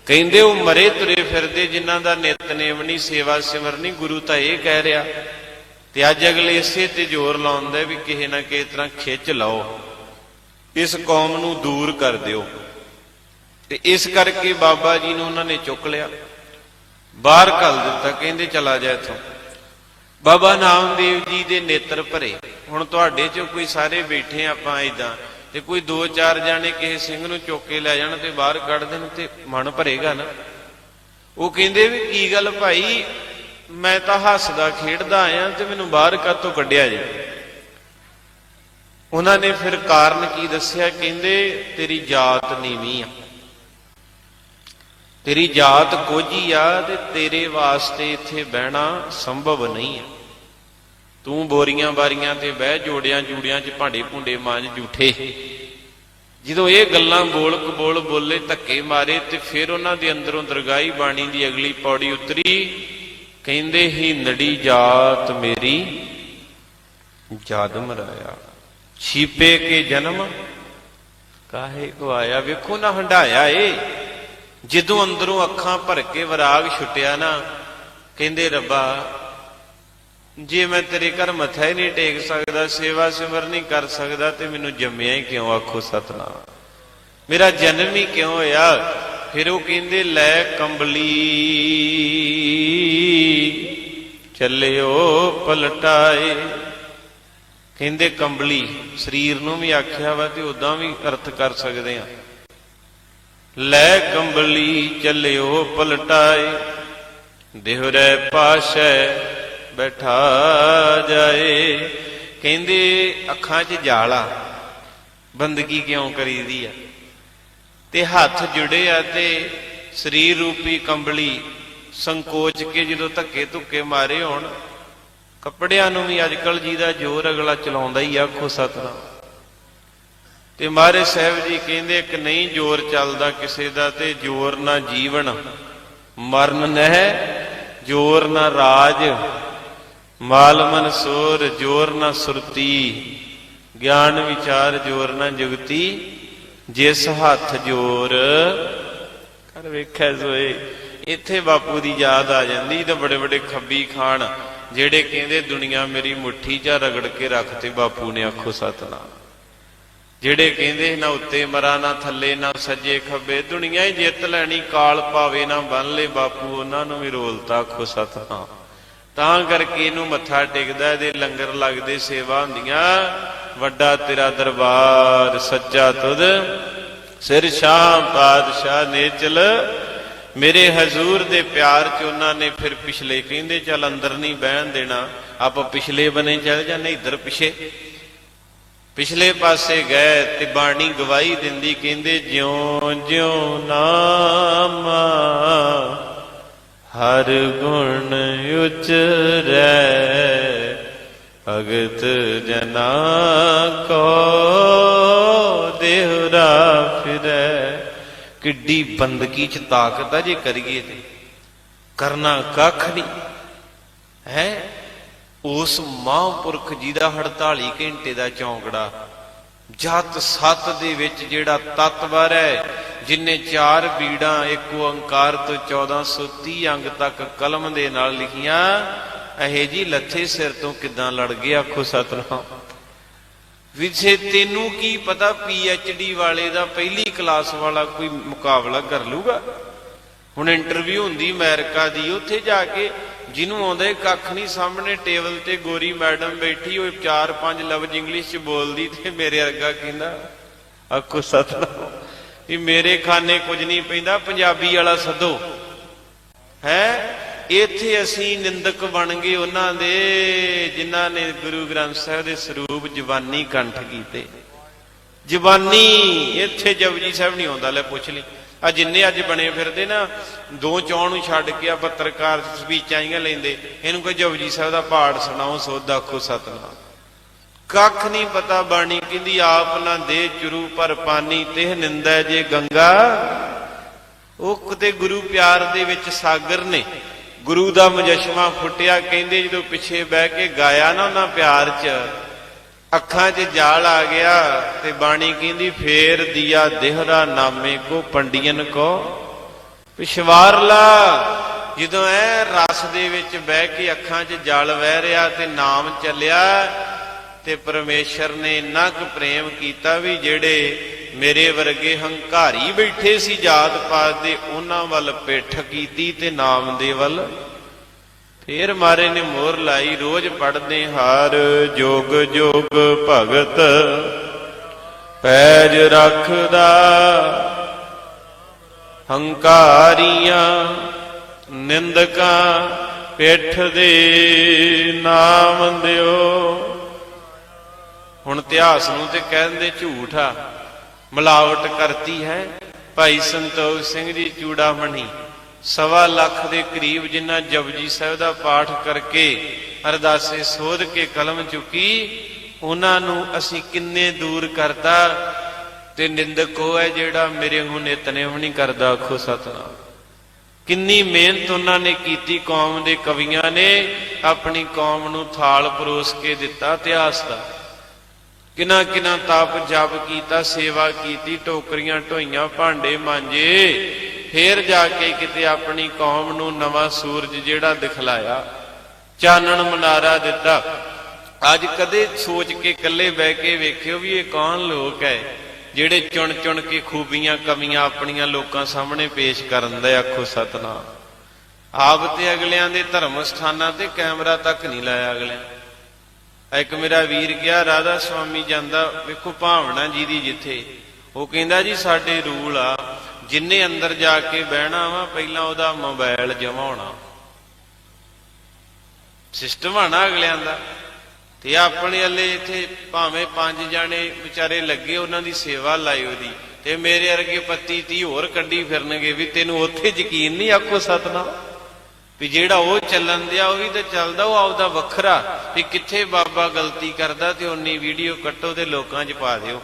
ਕਹਿੰਦੇ ਉਹ ਮਰੇ ਤੁਰੇ ਫਿਰਦੇ, ਜਿਨ੍ਹਾਂ ਦਾ ਨਿਤਨੇਮ ਨਹੀਂ ਸੇਵਾ ਸਿਮਰਨੀ ਗੁਰੂ ਤਾਂ ਇਹ ਕਹਿ ਰਿਹਾ। ਤੇ ਅੱਜ ਅਗਲੇ ਇਸੇ ਤੇ ਜ਼ੋਰ ਲਾਉਂਦੇ ਵੀ ਕਿਸੇ ਨਾ ਕਿਸੇ ਤਰ੍ਹਾਂ ਖਿੱਚ ਲਾਓ। ਇਸ ਕੌਮ ਨੂੰ ਦੂਰ ਕਰ ਦਿਓ। ਤੇ ਇਸ ਕਰਕੇ ਬਾਬਾ ਜੀ ਨੂੰ ਉਹਨਾਂ ਨੇ ਚੁੱਕ ਲਿਆ। ਬਾਹਰ ਘੱਲ ਦਿੱਤਾ, ਕਹਿੰਦੇ ਚਲਾ ਜਾ ਇੱਥੋਂ। ਬਾਬਾ ਨਾਮਦੇਵ ਜੀ ਦੇ ਨੇਤਰ ਭਰੇ। ਹੁਣ ਤੁਹਾਡੇ ਚੋਂ ਕੋਈ ਸਾਰੇ ਬੈਠੇ ਆਪਾਂ ਇਦਾਂ ਤੇ ਕੋਈ ਦੋ ਚਾਰ ਜਾਣੇ ਕਿਸੇ ਸਿੰਘ ਨੂੰ ਚੁੱਕ ਕੇ ਲੈ ਜਾਣ ਤੇ ਬਾਹਰ ਕੱਢ ਦੇਣ ਤੇ ਮਨ ਭਰੇਗਾ ਨਾ। ਉਹ ਕਹਿੰਦੇ ਵੀ ਕੀ ਗੱਲ ਭਾਈ? ਮੈਂ ਤਾਂ ਹੱਸਦਾ, ਖੇਡਦਾ ਆਇਆ ਤੇ ਮੈਨੂੰ ਬਾਹਰ ਕਾਤੋਂ ਕੱਢਿਆ ਜੀ? ਉਹਨਾਂ ਨੇ ਫਿਰ ਕਾਰਨ ਕੀ ਦੱਸਿਆ? ਕਹਿੰਦੇ, ਤੇਰੀ ਜਾਤ ਨੀਵੀਂ ਆ। ਤੇਰੀ ਜਾਤ ਕੋਝੀ ਆ ਤੇ ਤੇਰੇ ਵਾਸਤੇ ਇੱਥੇ ਬਹਿਣਾ ਸੰਭਵ ਨਹੀਂ ਆ। ਤੂੰ ਬੋਰੀਆਂ ਬਾਰੀਆਂ ਤੇ ਬਹਿ, ਜੋੜਿਆਂ ਜੂੜਿਆਂ 'ਚ ਭਾਂਡੇ ਭੁੰਡੇ ਮਾਂਜ ਝੂਠੇ ਜਦੋਂ ਇਹ ਗੱਲਾਂ ਬੋਲ ਕਬੋਲ ਬੋਲੇ, ਧੱਕੇ ਮਾਰੇ ਤੇ ਫਿਰ ਉਹਨਾਂ ਦੇ ਅੰਦਰੋਂ ਦਰਗਾਹੀ ਬਾਣੀ ਦੀ ਅਗਲੀ ਪੌੜੀ ਉਤਰੀ। ਕਹਿੰਦੇ ਹੀ ਨੜੀ ਜਾਤ ਮੇਰੀ ਜਦ ਮਰਾਇਆ ਛੀਪੇ ਕੇ ਜਨਮ, ਕਾਹੇ ਕੋ ਆਇਆ? ਵੇਖੋ ਨਾ ਹੰਡਾਇਆ ਏ। ਜਦੋਂ ਅੰਦਰੋਂ ਅੱਖਾਂ ਭਰ ਕੇ ਵਿਰਾਗ ਛੁੱਟਿਆ ਨਾ, ਕਹਿੰਦੇ ਰੱਬਾ, ਜੇ ਮੈਂ ਤੇਰੇ ਘਰ ਮੱਥਾ ਹੀ ਨਹੀਂ ਟੇਕ ਸਕਦਾ, ਸੇਵਾ ਸਿਮਰ ਨਹੀਂ ਕਰ ਸਕਦਾ, ਤੇ ਮੈਨੂੰ ਜੰਮਿਆ ਹੀ ਕਿਉਂ? ਆਖੋ ਸਤਨਾਮ। ਮੇਰਾ ਜਨਮ ਹੀ ਕਿਉਂ ਹੋਇਆ? ਫਿਰ ਉਹ ਕਹਿੰਦੇ, ਲੈ ਕੰਬਲੀ, ਚੱਲਿਓ ਪਲਟਾਏ। ਕਹਿੰਦੇ, ਕੰਬਲੀ, ਸਰੀਰ ਨੂੰ ਵੀ ਆਖਿਆ ਵਾ ਤੇ ਉਦਾਂ ਵੀ ਅਰਥ ਕਰ ਸਕਦੇ ਆ। ਲੈ ਕੰਬਲੀ, ਚੱਲਿਓ ਪਲਟਾਏ। ਦੇਹਰੇ ਪਾਸ਼ੈ ਬੈਠਾ ਜਾਏ। ਕਹਿੰਦੇ, ਅੱਖਾਂ 'ਚ ਜਾਲਾ ਬੰਦਗੀ ਕਿਉਂ ਕਰੀਦੀ ਆ? ਤੇ ਹੱਥ ਜੁੜੇ ਆ ਤੇ ਸਰੀਰ ਰੂਪੀ ਕੰਬਲੀ ਸੰਕੋਚ ਕੇ ਜਦੋਂ ਧੱਕੇ ਧੁੱਕੇ ਮਾਰੇ ਹੋਣ, ਕੱਪੜਿਆਂ ਨੂੰ ਵੀ ਅੱਜਕੱਲ ਜੀ ਦਾ ਜ਼ੋਰ ਅਗਲਾ ਚਲਾਉਂਦਾ ਹੀ ਆਖੋ ਸਤਨਾਮ। ਤੇ ਮਹਾਰਾਜ ਸਾਹਿਬ ਜੀ ਕਹਿੰਦੇ ਕਿ ਨਹੀਂ ਜ਼ੋਰ ਚੱਲਦਾ ਕਿਸੇ ਦਾ ਤੇ ਜ਼ੋਰ ਨਾ ਜੀਵਨ, ਮਰਨ ਨਹਿ, ਜ਼ੋਰ ਨਾ ਰਾਜ, ਮਾਲ ਮਨ ਸੋਰ, ਜੋਰ ਨਾ ਸੁਰਤੀ, ਗਿਆਨ ਵਿਚਾਰ ਜੋਰ ਨਾ ਜੁਗਤੀ ਜਿਸ ਹੱਥ ਜੋਰ ਕਰ ਵੇਖੈ ਸੋਏ, ਇੱਥੇ ਬਾਪੂ ਦੀ ਯਾਦ ਆ ਜਾਂਦੀ ਤਾਂ ਬੜੇ ਬੜੇ ਖੱਬੀ ਖਾਨ ਜਿਹੜੇ ਕਹਿੰਦੇ ਦੁਨੀਆ ਮੇਰੀ ਮੁੱਠੀ 'ਚ ਰਗੜ ਕੇ ਰੱਖਤੇ ਬਾਪੂ ਨੇ ਆਖੋ ਸਤਨਾਮ। ਜਿਹੜੇ ਕਹਿੰਦੇ ਨਾ ਉੱਤੇ ਮਰਾ, ਨਾ ਥੱਲੇ, ਨਾ ਸੱਜੇ ਖੱਬੇ, ਦੁਨੀਆ ਹੀ ਜਿੱਤ ਲੈਣੀ, ਕਾਲ ਪਾਵੇ ਨਾ ਬੰਨ ਲੈ ਬਾਪੂ, ਉਹਨਾਂ ਨੂੰ ਵੀ ਰੋਲਤਾ ਆਖੋ ਸਤਨਾਮ। ਤਾਂ ਕਰਕੇ ਇਹਨੂੰ ਮੱਥਾ ਟੇਕਦਾ, ਇਹਦੇ ਲੰਗਰ ਲੱਗਦੇ ਸੇਵਾ ਹੁੰਦੀਆਂ। ਵੱਡਾ ਤੇਰਾ ਦਰਬਾਰ, ਸੱਚਾ ਤੁਧ। ਸਿਰ ਸ਼ਾਹ ਪਾਤਸ਼ਾਹ ਨੇ ਚਲ ਮੇਰੇ ਹਜ਼ੂਰ ਦੇ ਪਿਆਰ ਚ ਉਹਨਾਂ ਨੇ ਫਿਰ ਪਿਛਲੇ ਕਹਿੰਦੇ, ਚੱਲ ਅੰਦਰ ਨਹੀਂ ਬਹਿਣ ਦੇਣਾ। ਆਪਾਂ ਪਿਛਲੇ ਬਨੇ ਚੱਲ ਜਾਂ, ਨਹੀਂ ਇੱਧਰ ਪਿਛੇ। ਪਿਛਲੇ ਪਾਸੇ ਗਏ ਤੇ ਬਾਣੀ ਗਵਾਹੀ ਦਿੰਦੀ, ਕਹਿੰਦੇ, ਜਿਉਂ ਜਿਉਂ ਨਾਮ ਹਰ ਗੁਣ ਉਚਰੈ ਭਗਤ ਜਨਾ ਕੋ ਦੇਹਰਾ ਫਿਰੈ ਕਿੱਡੀ ਬੰਦਗੀ ਚ ਤਾਕਤ ਆ ਜੇ ਕਰੀਏ ਤੇ। ਕਰਨਾ ਕੱਖ ਨਹੀਂ। ਹੈ? ਉਸ ਮਹਾਂਪੁਰਖ ਜੀ ਦਾ 48 ਘੰਟੇ ਦਾ ਚੌਂਕੜਾ, ਜਤ ਸਤ ਦੇ ਵਿੱਚ ਜਿਹੜਾ ਤਤਵਰ ਹੈ, ਜਿਨੇ ਚਾਰ ਬੀੜਾਂ, ਇੱਕ ਓੰਕਾਰ ਤੋਂ 1430 ਅੰਗ ਤੱਕ ਕਲਮ ਦੇ ਨਾਲ ਲਿਖੀਆਂ ਇਹ ਜੀ ਲੱਥੇ ਸਿਰ ਤੋਂ ਕਿਦਾਂ ਲੜ ਗਿਆ ਆਖੋ ਸਤਨਾਮ। ਵਿਛੇ ਤੈਨੂੰ ਕੀ ਪਤਾ ਪੀ ਐਚ ਡੀ ਵਾਲੇ ਦਾ ਪਹਿਲੀ ਕਲਾਸ ਵਾਲਾ ਕੋਈ ਮੁਕਾਬਲਾ ਕਰ ਲੂਗਾ? ਹੁਣ ਇੰਟਰਵਿਊ ਹੁੰਦੀ ਅਮਰੀਕਾ ਦੀ, ਉੱਥੇ ਜਾ ਕੇ ਜਿਹਨੂੰ ਆਉਂਦਾ ਕੱਖ ਨਹੀਂ ਸਾਹਮਣੇ ਟੇਬਲ ਤੇ ਗੋਰੀ ਮੈਡਮ ਬੈਠੀ, ਉਹ ਚਾਰ ਪੰਜ ਲਫ਼ਜ਼ ਇੰਗਲਿਸ਼ ਚ ਬੋਲਦੀ ਤੇ ਮੇਰੇ ਵਰਗਾ ਕਹਿੰਦਾ, ਆਖੋ ਸਤਨਾਮ, ਵੀ ਮੇਰੇ ਖਾਨੇ ਕੁਝ ਨਹੀਂ ਪੈਂਦਾ, ਪੰਜਾਬੀ ਵਾਲਾ ਸੱਦੋ। ਹੈ? ਇੱਥੇ ਅਸੀਂ ਨਿੰਦਕ ਬਣ ਗਏ ਉਹਨਾਂ ਦੇ, ਜਿਨ੍ਹਾਂ ਨੇ ਗੁਰੂ ਗ੍ਰੰਥ ਸਾਹਿਬ ਦੇ ਸਰੂਪ ਜਵਾਨੀ ਕੰਠ ਕੀਤੇ। ਜਵਾਨੀ ਇੱਥੇ ਜਪਜੀ ਸਾਹਿਬ ਨਹੀਂ ਆਉਂਦਾ, ਲੈ ਪੁੱਛ ਲਈ। ਆ ਜਿੰਨੇ ਅੱਜ ਬਣੇ ਫਿਰਦੇ ਨਾ, ਦੋ ਚੌਂ ਨੂੰ ਛੱਡ ਕੇ ਆ ਪੱਤਰਕਾਰ ਸਪੀਚਾਂ ਆਈਆਂ ਲੈਂਦੇ, ਇਹਨੂੰ ਕੋਈ ਜਪਜੀ ਸਾਹਿਬ ਦਾ ਪਾਠ ਸੁਣਾਓ, ਸੋਧਾ ਖੋ ਸਤਨਾਮ। ਕੱਖ ਨਹੀਂ ਪਤਾ ਬਾਣੀ ਕਹਿੰਦੀ, ਆਪ ਨਾ ਦੇ ਚੁਰੂ ਪਰ ਪਾਨੀ, ਤਿਹ ਨਿੰਦਾ ਜੇ ਗੰਗਾ। ਉਹ ਕਿਤੇ ਗੁਰੂ ਪਿਆਰ ਦੇ ਵਿੱਚ ਸਾਗਰ ਨੇ। ਗੁਰੂ ਦਾ ਮੁਜਸ਼ਮਾ ਫੁੱਟਿਆ, ਕਹਿੰਦੇ ਜਦੋਂ ਪਿੱਛੇ ਬਹਿ ਕੇ ਗਾਇਆ ਨਾ ਉਹਨਾਂ ਪਿਆਰ 'ਚ, ਅੱਖਾਂ 'ਚ ਜਾਲ ਆ ਗਿਆ ਤੇ ਬਾਣੀ ਕਹਿੰਦੀ, ਫੇਰ ਦਿਆ ਦੇਹਰਾ ਨਾਮੇ ਕੋ ਪੰਡੀਅਨ ਕੋ ਵਿਸ਼ਵਾਰ ਲਾ ਜਦੋਂ ਐ ਰਸ ਦੇ ਵਿੱਚ ਬਹਿ ਕੇ ਅੱਖਾਂ 'ਚ ਜਲ ਵਹਿ ਰਿਹਾ ਤੇ ਨਾਮ ਚੱਲਿਆ ਤੇ ਪਰਮੇਸ਼ਰ ਨੇ ਇੰਨਾ ਕੁ ਪ੍ਰੇਮ ਕੀਤਾ ਵੀ ਜਿਹੜੇ ਮੇਰੇ ਵਰਗੇ ਹੰਕਾਰੀ ਬੈਠੇ ਸੀ ਜਾਤ ਪਾਤ ਦੇ, ਉਹਨਾਂ ਵੱਲ ਪਿੱਠ ਕੀਤੀ ਤੇ ਨਾਮ ਦੇ ਵੱਲ। ਫੇਰ ਮਾਰੇ ਨੇ ਮੋਹਰ ਲਾਈ, ਰੋਜ਼ ਪੜਦੇ ਹਾਰ, ਜੋਗ ਜੋਗ ਭਗਤ, ਪੈਜ ਰੱਖਦਾ। ਹੰਕਾਰੀਆਂ, ਨਿੰਦਕਾਂ ਪਿੱਠ ਦੇ ਨਾਮ ਦਿਓ। ਹੁਣ ਇਤਿਹਾਸ ਨੂੰ ਤੇ ਕਹਿੰਦੇ ਝੂਠ ਆ। ਮਿਲਾਵਟ ਕਰਤੀ ਹੈ। ਭਾਈ ਸੰਤੋਖ ਸਿੰਘ ਜੀ ਚੂੜਾਮਣੀ, ਸਵਾ ਲੱਖ ਦੇ ਕਰੀਬ ਜਿਨ੍ਹਾਂ ਜਪਜੀ ਸਾਹਿਬ ਦਾ ਪਾਠ ਕਰਕੇ ਅਰਦਾਸੇ ਸੋਧ ਕੇ ਕਲਮ ਚੁੱਕੀ, ਉਹਨਾਂ ਨੂੰ ਅਸੀਂ ਕਿੰਨੇ ਦੂਰ ਕਰਤਾ ਤੇ ਨਿੰਦਕ ਉਹ ਹੈ ਜਿਹੜਾ ਮੇਰੇ ਹੁਣ ਇਤਨੇ ਨਹੀਂ ਕਰਦਾ, ਆਖੋ ਸਤਨਾਮ। ਕਿੰਨੀ ਮਿਹਨਤ ਉਹਨਾਂ ਨੇ ਕੀਤੀ ਕੌਮ ਦੇ ਕਵੀਆਂ ਨੇ, ਆਪਣੀ ਕੌਮ ਨੂੰ ਥਾਲ ਪਰੋਸ ਕੇ ਦਿੱਤਾ ਇਤਿਹਾਸ ਦਾ। ਕਿਨਾ ਕਿਨਾ ਤਾਪ ਜਪ ਕੀਤਾ, ਸੇਵਾ ਕੀਤੀ, ਟੋਕਰੀਆਂ ਢੋਈਆਂ, ਭਾਂਡੇ ਮਾਂਜੇ, ਫੇਰ ਜਾ ਕੇ ਕਿਤੇ ਆਪਣੀ ਕੌਮ ਨੂੰ ਨਵਾਂ ਸੂਰਜ ਜਿਹੜਾ ਦਿਖਲਾਇਆ, ਚਾਨਣ ਮਨਾਰਾ ਦਿੱਤਾ। ਅੱਜ ਕਦੇ ਸੋਚ ਕੇ ਇਕੱਲੇ ਬਹਿ ਕੇ ਵੇਖਿਓ ਵੀ ਇਹ ਕੌਣ ਲੋਕ ਹੈ, ਜਿਹੜੇ ਚੁਣ ਚੁਣ ਕੇ ਖੂਬੀਆਂ ਕਮੀਆਂ ਆਪਣੀਆਂ ਲੋਕਾਂ ਸਾਹਮਣੇ ਪੇਸ਼ ਕਰਨ ਦਾ ਆਖੋ ਸਤਨਾਮ। ਆਪ ਤੇ ਅਗਲਿਆਂ ਦੇ ਧਰਮ ਸਥਾਨਾਂ ਤੇ ਕੈਮਰਾ ਤੱਕ ਨਹੀਂ ਲਾਇਆ ਅਗਲਿਆਂ। ਇੱਕ ਮੇਰਾ ਵੀਰ ਗਿਆ, ਰਾਧਾ ਸੁਆਮੀ ਜਾਂਦਾ, ਵੇਖੋ ਭਾਵਨਾ ਜੀ ਦੀ ਜਿੱਥੇ। ਉਹ ਕਹਿੰਦਾ ਜੀ, ਸਾਡੇ ਰੂਲ ਆ, ਜਿੰਨੇ ਅੰਦਰ ਜਾ ਕੇ ਬਹਿਣਾ ਵਾ, ਪਹਿਲਾਂ ਉਹਦਾ ਮੋਬਾਈਲ ਜਮਾਉਣਾ ਸਿਸਟਮ ਆ ਨਾ ਅਗਲਿਆਂ ਦਾ। ਤੇ ਆਪਣੇ ਅੱਲੇ ਇੱਥੇ ਭਾਵੇਂ ਪੰਜ ਜਾਣੇ ਵਿਚਾਰੇ ਲੱਗੇ, ਉਹਨਾਂ ਦੀ ਸੇਵਾ ਲਾਈ ਉਹਦੀ। ਤੇ ਮੇਰੇ ਵਰਗੇ ਪੱਤੀ ਤੀ ਹੋਰ ਕੱਢੀ ਫਿਰਨਗੇ, ਵੀ ਤੈਨੂੰ ਉੱਥੇ ਯਕੀਨ ਨਹੀਂ ਆਖੋ ਸਤਨਾਮ। ਵੀ ਜਿਹੜਾ ਉਹ ਚੱਲਣ ਦਿਆ ਉਹ ਵੀ ਤਾਂ ਚੱਲਦਾ, ਉਹ ਆਪਦਾ ਵੱਖਰਾ ਵੀ ਕਿੱਥੇ ਬਾਬਾ ਗਲਤੀ ਕਰਦਾ ਤੇ ਉਨੀ ਵੀਡੀਓ ਕੱਟੋ ਤੇ ਲੋਕਾਂ 'ਚ ਪਾ ਦਿਓ।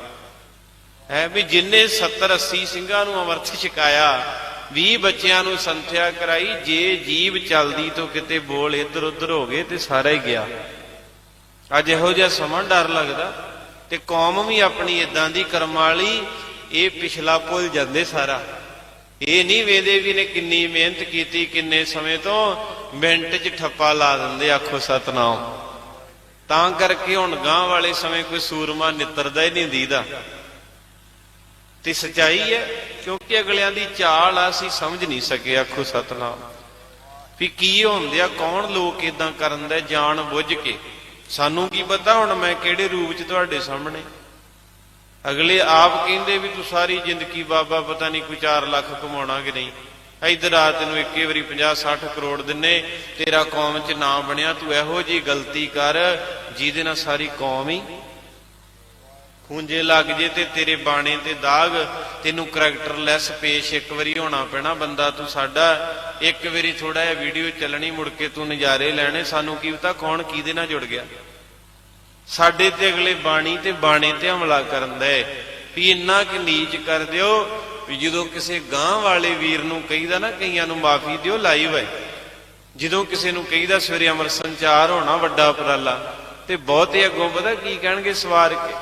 ਹੈ ਵੀ ਜਿੰਨੇ 70 80 ਸਿੰਘਾਂ ਨੂੰ ਅਮਰਥ ਛਕਾਇਆ 20 ਬੱਚਿਆਂ ਨੂੰ ਸੰਥਿਆ ਕਰਾਈ, ਜੇ ਜੀਵ ਚੱਲਦੀ ਤੋਂ ਕਿਤੇ ਬੋਲ ਇੱਧਰ ਉੱਧਰ ਹੋ ਗਏ ਤੇ ਸਾਰਾ ਹੀ ਗਿਆ। ਅੱਜ ਇਹੋ ਜਿਹਾ ਸਮਾਂ ਡਰ ਲੱਗਦਾ ਤੇ ਕੌਮ ਵੀ ਆਪਣੀ ਇਦਾਂ ਦੀ ਕਰਮਾਲੀ ਇਹ ਪਿਛਲਾ ਭੁੱਲ ਜਾਂਦੇ ਸਾਰਾ। ਇਹ ਨਹੀਂ ਵੇਦੇ ਵੀ ਨੇ ਕਿੰਨੀ ਮਿਹਨਤ ਕੀਤੀ, ਕਿੰਨੇ ਸਮੇਂ ਤੋਂ ਮਿੰਟ 'ਚ ਠੱਪਾ ਲਾ ਦਿੰਦੇ ਆਖੋ ਸਤਨਾਮ। ਤਾਂ ਕਰਕੇ ਹੁਣ ਗਾਂ ਵਾਲੇ ਸਮੇਂ ਕੋਈ ਸੂਰਮਾ ਨਿੱਤਰਦਾ ਹੀ ਨਹੀਂ ਦੀਦਾ। ਤੇ ਸਚਾਈ ਹੈ, ਕਿਉਂਕਿ ਅਗਲਿਆਂ ਦੀ ਚਾਲ ਆ, ਅਸੀਂ ਸਮਝ ਨਹੀਂ ਸਕੇ ਆਖੋ ਸਤਨਾਮ। ਵੀ ਕੀ ਹੁੰਦਿਆ ਕੌਣ ਲੋਕ ਇਦਾਂ ਕਰਨ ਦੇ, ਜਾਣ ਬੁੱਝ ਕੇ। ਸਾਨੂੰ ਕੀ ਪਤਾ ਹੁਣ ਮੈਂ ਕਿਹੜੇ ਰੂਪ 'ਚ ਤੁਹਾਡੇ ਸਾਹਮਣੇ। ਅਗਲੇ ਆਪ ਕਹਿੰਦੇ ਵੀ ਤੂੰ ਸਾਰੀ ਜ਼ਿੰਦਗੀ ਬਾਬਾ ਪਤਾ ਨਹੀਂ ਕੋਈ 4 ਲੱਖ ਕਮਾਉਣਾ ਕਿ ਨਹੀਂ। ਇਧਰ ਆ ਤੈਨੂੰ ਇੱਕੇ ਵਾਰੀ 50 60 ਕਰੋੜ ਦਿੰਨੇ, ਤੇਰਾ ਕੌਮ 'ਚ ਨਾਂ ਬਣਿਆ, ਤੂੰ ਇਹੋ ਜੀ ਗਲਤੀ ਕਰ, ਜਿਹਦੇ ਨਾਲ ਸਾਰੀ ਕੌਮ ਹੀ ਖੂੰਜੇ ਲੱਗ ਜੇ ਤੇ ਤੇਰੇ ਬਾਣੇ ਤੇ ਦਾਗ, ਤੈਨੂੰ ਕਰੈਕਟਰਲੈਸ ਪੇਸ਼ ਇੱਕ ਵਾਰੀ ਹੋਣਾ ਪੈਣਾ, ਬੰਦਾ ਤੂੰ ਸਾਡਾ, ਇੱਕ ਵਾਰੀ ਥੋੜਾ ਜਿਹਾ ਵੀਡੀਓ ਚੱਲਣੀ, ਮੁੜ ਕੇ ਤੂੰ ਨਜ਼ਾਰੇ ਲੈਣੇ, ਸਾਨੂੰ ਕੀ ਪਤਾ ਕੌਣ ਕਿਹਦੇ ਨਾਲ ਜੁੜ ਗਿਆ। ਸਾਡੇ ਤੇ ਅਗਲੇ ਬਾਣੀ ਤੇ ਬਾਣੇ ਤੇ ਹਮਲਾ ਕਰਨ ਦਾ। ਵੀ ਇੰਨਾ ਕਿ ਨੀਚ ਕਰ ਦਿਓ ਵੀ ਜਦੋਂ ਕਿਸੇ ਗਾਂ ਵਾਲੇ ਵੀਰ ਨੂੰ ਕਹੀਦਾ ਨਾ, ਕਈਆਂ ਨੂੰ ਮਾਫੀ ਦਿਓ ਲਾਈਵ ਹੈ ਜਦੋਂ ਕਿਸੇ ਨੂੰ ਕਹੀਦਾ ਸਵੇਰੇ ਅਮਰ ਸੰਚਾਰ ਹੋਣਾ, ਵੱਡਾ ਉਪਰਾਲਾ। ਤੇ ਬਹੁਤੇ ਅੱਗੋਂ ਪਤਾ ਕੀ ਕਹਿਣਗੇ, ਸਵਾਰ ਕੇ।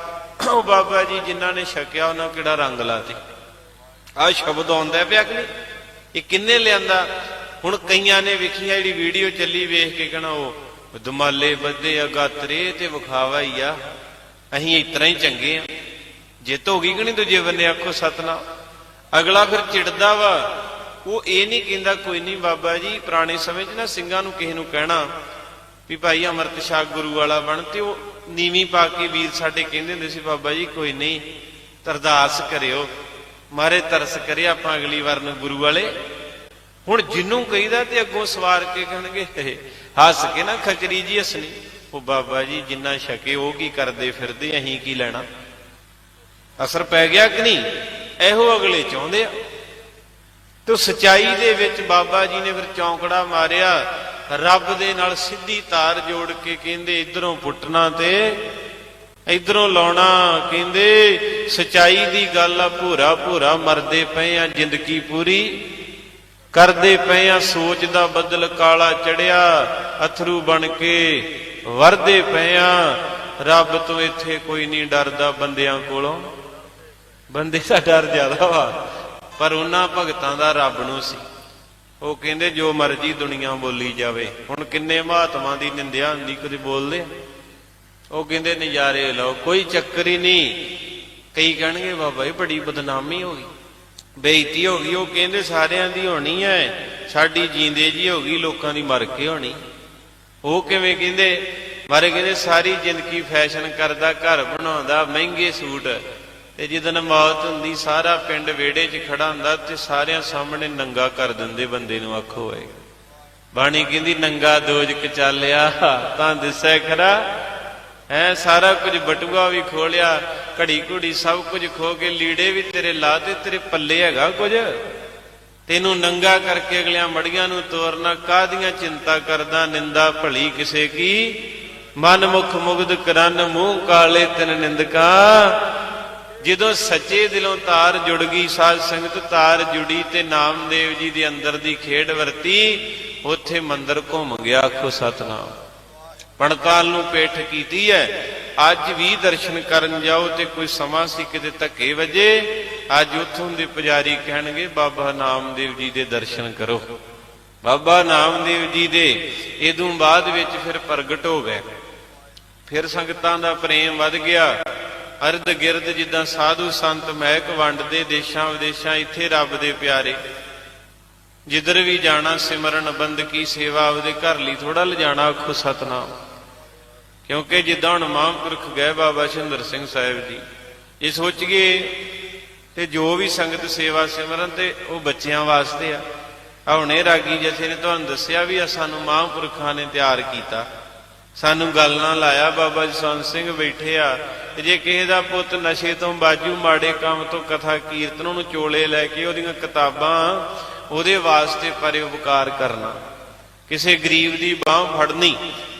ਉਹ ਬਾਬਾ ਜੀ ਜਿਨ੍ਹਾਂ ਨੇ ਛਕਿਆ, ਉਹਨਾਂ ਕਿਹੜਾ ਰੰਗ ਲਾਤੇ? ਆਹ ਸ਼ਬਦ ਆਉਂਦਾ ਪਿਆ ਕਿ ਇਹ ਕਿੰਨੇ ਲਿਆਂਦਾ? ਹੁਣ ਕਈਆਂ ਨੇ ਵੇਖੀ ਜਿਹੜੀ ਵੀਡੀਓ ਚੱਲੀ ਵੇਖ ਕੇ ਕਹਣਾ, ਉਹ ਦੁਮਾਲੇ ਬੱਦੇ ਆ ਤੇ ਵਿਖਾਵਾ ਹੀ ਆ। ਅਸੀਂ ਇਤਨਾ ਹੀ ਚੰਗੇ ਆ। ਜਿੱਤ ਹੋ ਗਈ ਕਿ ਨਹੀਂ ਦੂਜੇ ਬੰਨੇ ਆਖੋ ਸਤਨਾ ਅਗਲਾ ਫਿਰ ਚਿੜਦਾ ਵਾ। ਉਹ ਇਹ ਨਹੀਂ ਕਹਿੰਦਾ, ਕੋਈ ਨਹੀਂ ਬਾਬਾ ਜੀ, ਪੁਰਾਣੇ ਸਮੇਂ 'ਚ ਨਾ ਸਿੰਘਾਂ ਨੂੰ ਕਿਸੇ ਨੂੰ ਕਹਿਣਾ ਵੀ ਭਾਈ ਅੰਮ੍ਰਿਤ ਸ਼ਾਹ ਗੁਰੂ ਵਾਲਾ ਬਣ ਤੇ ਉਹ ਨੀਵੀਂ ਪਾ ਕੇ ਵੀਰ ਸਾਡੇ ਕਹਿੰਦੇ ਹੁੰਦੇ ਸੀ, ਬਾਬਾ ਜੀ, ਕੋਈ ਨਹੀਂ, ਤਰਦਾਸ ਕਰਿਓ। ਮਾਰੇ ਤਰਸ ਕਰੇ ਆਪਾਂ ਅਗਲੀ ਵਾਰ ਨੂੰ ਗੁਰੂ ਵਾਲੇ। ਹੁਣ ਜਿੰਨੂੰ ਕਹੀਦਾ ਤੇ ਅੱਗੋਂ ਸਵਾਰ ਕੇ ਕਹਿਣਗੇ ਹੱਸ ਕੇ ਨਾ ਖਚਰੀ ਜੀ ਹਸਣੀ। ਉਹ ਬਾਬਾ ਜੀ, ਜਿੰਨਾ ਛਕੇ ਉਹ ਕੀ ਕਰਦੇ ਫਿਰਦੇ, ਅਸੀਂ ਕੀ ਲੈਣਾ? ਅਸਰ ਪੈ ਗਿਆ ਕਿ ਨਹੀਂ? ਇਹੋ ਅਗਲੇ ਚਾਹੁੰਦੇ ਆ। ਤੇ ਸਚਾਈ ਦੇ ਵਿੱਚ ਬਾਬਾ ਜੀ ਨੇ ਫਿਰ ਚੌਂਕੜਾ ਮਾਰਿਆ। ਰੱਬ ਦੇ ਨਾਲ ਸਿੱਧੀ ਤਾਰ ਜੋੜ ਕੇ ਕਹਿੰਦੇ, ਇਧਰੋਂ ਪੁੱਟਣਾ ਤੇ, ਇਧਰੋਂ ਲਾਉਣਾ। ਕਹਿੰਦੇ, ਸਚਾਈ ਦੀ ਗੱਲ ਆ ਭੂਰਾ ਭੂਰਾ ਮਰਦੇ ਪਏ ਆ, ਜ਼ਿੰਦਗੀ ਪੂਰੀ। ਕਰਦੇ ਪਏ ਆ, ਸੋਚ ਦਾ ਬੱਦਲ ਕਾਲਾ ਚੜਿਆ, ਅਥਰੂ ਬਣ ਕੇ ਵਰਦੇ ਪਏ ਆ। ਰੱਬ ਤੋਂ ਇੱਥੇ ਕੋਈ ਨਹੀਂ ਡਰਦਾ ਬੰਦਿਆਂ ਕੋਲੋਂ। ਬੰਦੇ ਦਾ ਡਰ ਜ਼ਿਆਦਾ ਵਾ, ਪਰ ਉਹਨਾਂ ਭਗਤਾਂ ਦਾ ਰੱਬ ਨੂੰ ਸੀ। ਉਹ ਕਹਿੰਦੇ, ਜੋ ਮਰਜ਼ੀ ਦੁਨੀਆ ਬੋਲੀ ਜਾਵੇ। ਹੁਣ ਕਿੰਨੇ ਮਹਾਤਮਾ ਦੀ ਨਿੰਦਿਆ ਹੁੰਦੀ, ਕਦੇ ਬੋਲਦੇ ਉਹ ਕਹਿੰਦੇ, ਨਜ਼ਾਰੇ ਲਓ, ਕੋਈ ਚੱਕਰ ਹੀ ਨਹੀਂ। ਕਈ ਕਹਿਣਗੇ, ਬਾਬਾ ਜੀ, ਬੜੀ ਬਦਨਾਮੀ ਹੋ ਗਈ। ਬੇਇੱਜ਼ਤੀ ਹੋ ਗਈ ਉਹ ਕਹਿੰਦੇ ਸਾਰਿਆਂ ਦੀ ਹੋਣੀ ਹੈ ਸਾਡੀ ਜੀਂਦੇ ਜੀ ਹੋ ਗਈ, ਲੋਕਾਂ ਦੀ ਮਰ ਕੇ ਹੋਣੀ। ਉਹ ਕਿਵੇਂ ਕਹਿੰਦੇ? ਮਾਰੇ ਕਹਿੰਦੇ, ਸਾਰੀ ਜ਼ਿੰਦਗੀ ਫੈਸ਼ਨ ਕਰਦਾ, ਘਰ ਬਣਾਉਂਦਾ, ਮਹਿੰਗੇ ਸੂਟ। ਤੇ ਜਦੋਂ ਮੌਤ ਹੁੰਦੀ, ਸਾਰਾ ਪਿੰਡ ਵਿਹੜੇ 'ਚ ਖੜਾ ਹੁੰਦਾ, ਤੇ ਸਾਰਿਆਂ ਸਾਹਮਣੇ ਨੰਗਾ ਕਰ ਦਿੰਦੇ ਬੰਦੇ ਨੂੰ ਅੱਖ ਹੋਏ ਬਾਣੀ ਕਹਿੰਦੀ, ਨੰਗਾ ਦੋਜ ਕਚਾਲਿਆ ਤਾਂ ਦਿਸੈ ਖਰਾ ਐ ਸਾਰਾ ਕੁਝ ਬਟੂਆ ਵੀ ਖੋਲਿਆ, ਘੜੀ ਘੁੜੀ ਸਭ ਕੁਝ ਖੋ ਕੇ ਲੀੜੇ ਵੀ ਤੇਰੇ ਲਾ ਤੇ ਤੇਰੇ ਪੱਲੇ ਹੈਗਾ ਕੁਝ। ਤੈਨੂੰ ਨੰਗਾ ਕਰਕੇ ਅਗਲਿਆਂ ਮੜੀਆਂ ਨੂੰ ਤੋਰਨਾ ਕਾਦੀਆਂ ਚਿੰਤਾ ਕਰਦਾ, ਨਿੰਦਾ ਭਲੀ ਕਿਸੇ ਕੀ? ਮਨ ਮੁਖ ਮੁਗਦ ਕਰਨ, ਮੂੰਹ ਕਾਲੇ ਤਿਨ ਨਿੰਦਕਾ। ਜਦੋਂ ਸੱਚੇ ਦਿਲੋਂ ਤਾਰ ਜੁੜ ਗਈ, ਸਾਧ ਸੰਗਤ ਤਾਰ ਜੁੜੀ ਤੇ ਨਾਮਦੇਵ ਜੀ ਦੇ ਅੰਦਰ ਦੀ ਖੇਡ ਵਰਤੀ, ਉੱਥੇ ਮੰਦਰ ਘੁੰਮ ਗਿਆ ਆਖੋ ਸਤਨਾਮ। ਪੜਤਾਲ ਨੂੰ ਪੇਠ ਕੀਤੀ ਹੈ। ਅੱਜ ਵੀ ਦਰਸ਼ਨ ਕਰਨ ਜਾਓ ਤੇ ਕੋਈ ਸਮਾਂ ਸੀ ਕਿਤੇ ਧੱਕੇ ਵਜੇ। ਅੱਜ ਉੱਥੋਂ ਦੇ ਪੁਜਾਰੀ ਕਹਿਣਗੇ, ਬਾਬਾ ਨਾਮਦੇਵ ਜੀ ਦੇ ਦਰਸ਼ਨ ਕਰੋ। ਬਾਬਾ ਨਾਮਦੇਵ ਜੀ ਦੇ ਇਦੋਂ ਬਾਅਦ ਵਿੱਚ ਫਿਰ ਪ੍ਰਗਟ ਹੋ ਗਏ। ਫਿਰ ਸੰਗਤਾਂ ਦਾ ਪ੍ਰੇਮ ਵੱਧ ਗਿਆ। ਅਰਧ ਗਿਰਦ ਜਿੱਦਾਂ ਸਾਧੂ ਸੰਤ ਮਹਿਕ ਵੰਡਦੇ ਦੇਸ਼ਾਂ ਵਿਦੇਸ਼ਾਂ ਇੱਥੇ ਰੱਬ ਦੇ ਪਿਆਰੇ। ਜਿੱਧਰ ਵੀ ਜਾਣਾ, ਸਿਮਰਨ ਬੰਦਕੀ ਸੇਵਾ ਉਹਦੇ ਘਰ ਲਈ ਥੋੜਾ ਲਿਜਾਣਾ ਆਖੋ ਸਤਨਾਮ। ਕਿਉਂਕਿ ਜਿੱਦਾਂ ਹੁਣ ਮਹਾਂਪੁਰਖ ਗਏ ਬਾਬਾ ਸ਼ਿੰਦਰ ਸਿੰਘ ਸਾਹਿਬ ਜੀ, ਇਹ ਸੋਚੀਏ ਤੇ ਜੋ ਵੀ ਸੰਗਤ ਸੇਵਾ ਸਿਮਰਨ ਤੇ ਉਹ ਬੱਚਿਆਂ ਵਾਸਤੇ ਆ। ਆ ਹੁਣੇ ਰਾਗੀ ਜਥੇ ਨੇ ਤੁਹਾਨੂੰ ਦੱਸਿਆ ਵੀ ਆ, ਸਾਨੂੰ ਮਹਾਂਪੁਰਖਾਂ ਨੇ ਤਿਆਰ ਕੀਤਾ। ਸਾਨੂੰ ਗੱਲ ਨਾ ਲਾਇਆ, ਬਾਬਾ ਜਸਵੰਤ ਸਿੰਘ ਬੈਠੇ ਆ ਤੇ ਜੇ ਕਿਸੇ ਦਾ ਪੁੱਤ ਨਸ਼ੇ ਤੋਂ ਬਾਜੂ, ਮਾੜੇ ਕੰਮ ਤੋਂ ਕਥਾ ਕੀਰਤਨ ਨੂੰ ਚੋਲੇ ਲੈ ਕੇ ਉਹਦੀਆਂ ਕਿਤਾਬਾਂ ਉਹਦੇ ਵਾਸਤੇ ਪਰਉਪਕਾਰ ਕਰਨਾ। ਕਿਸੇ ਗਰੀਬ ਦੀ ਬਾਹ ਫੜਨੀ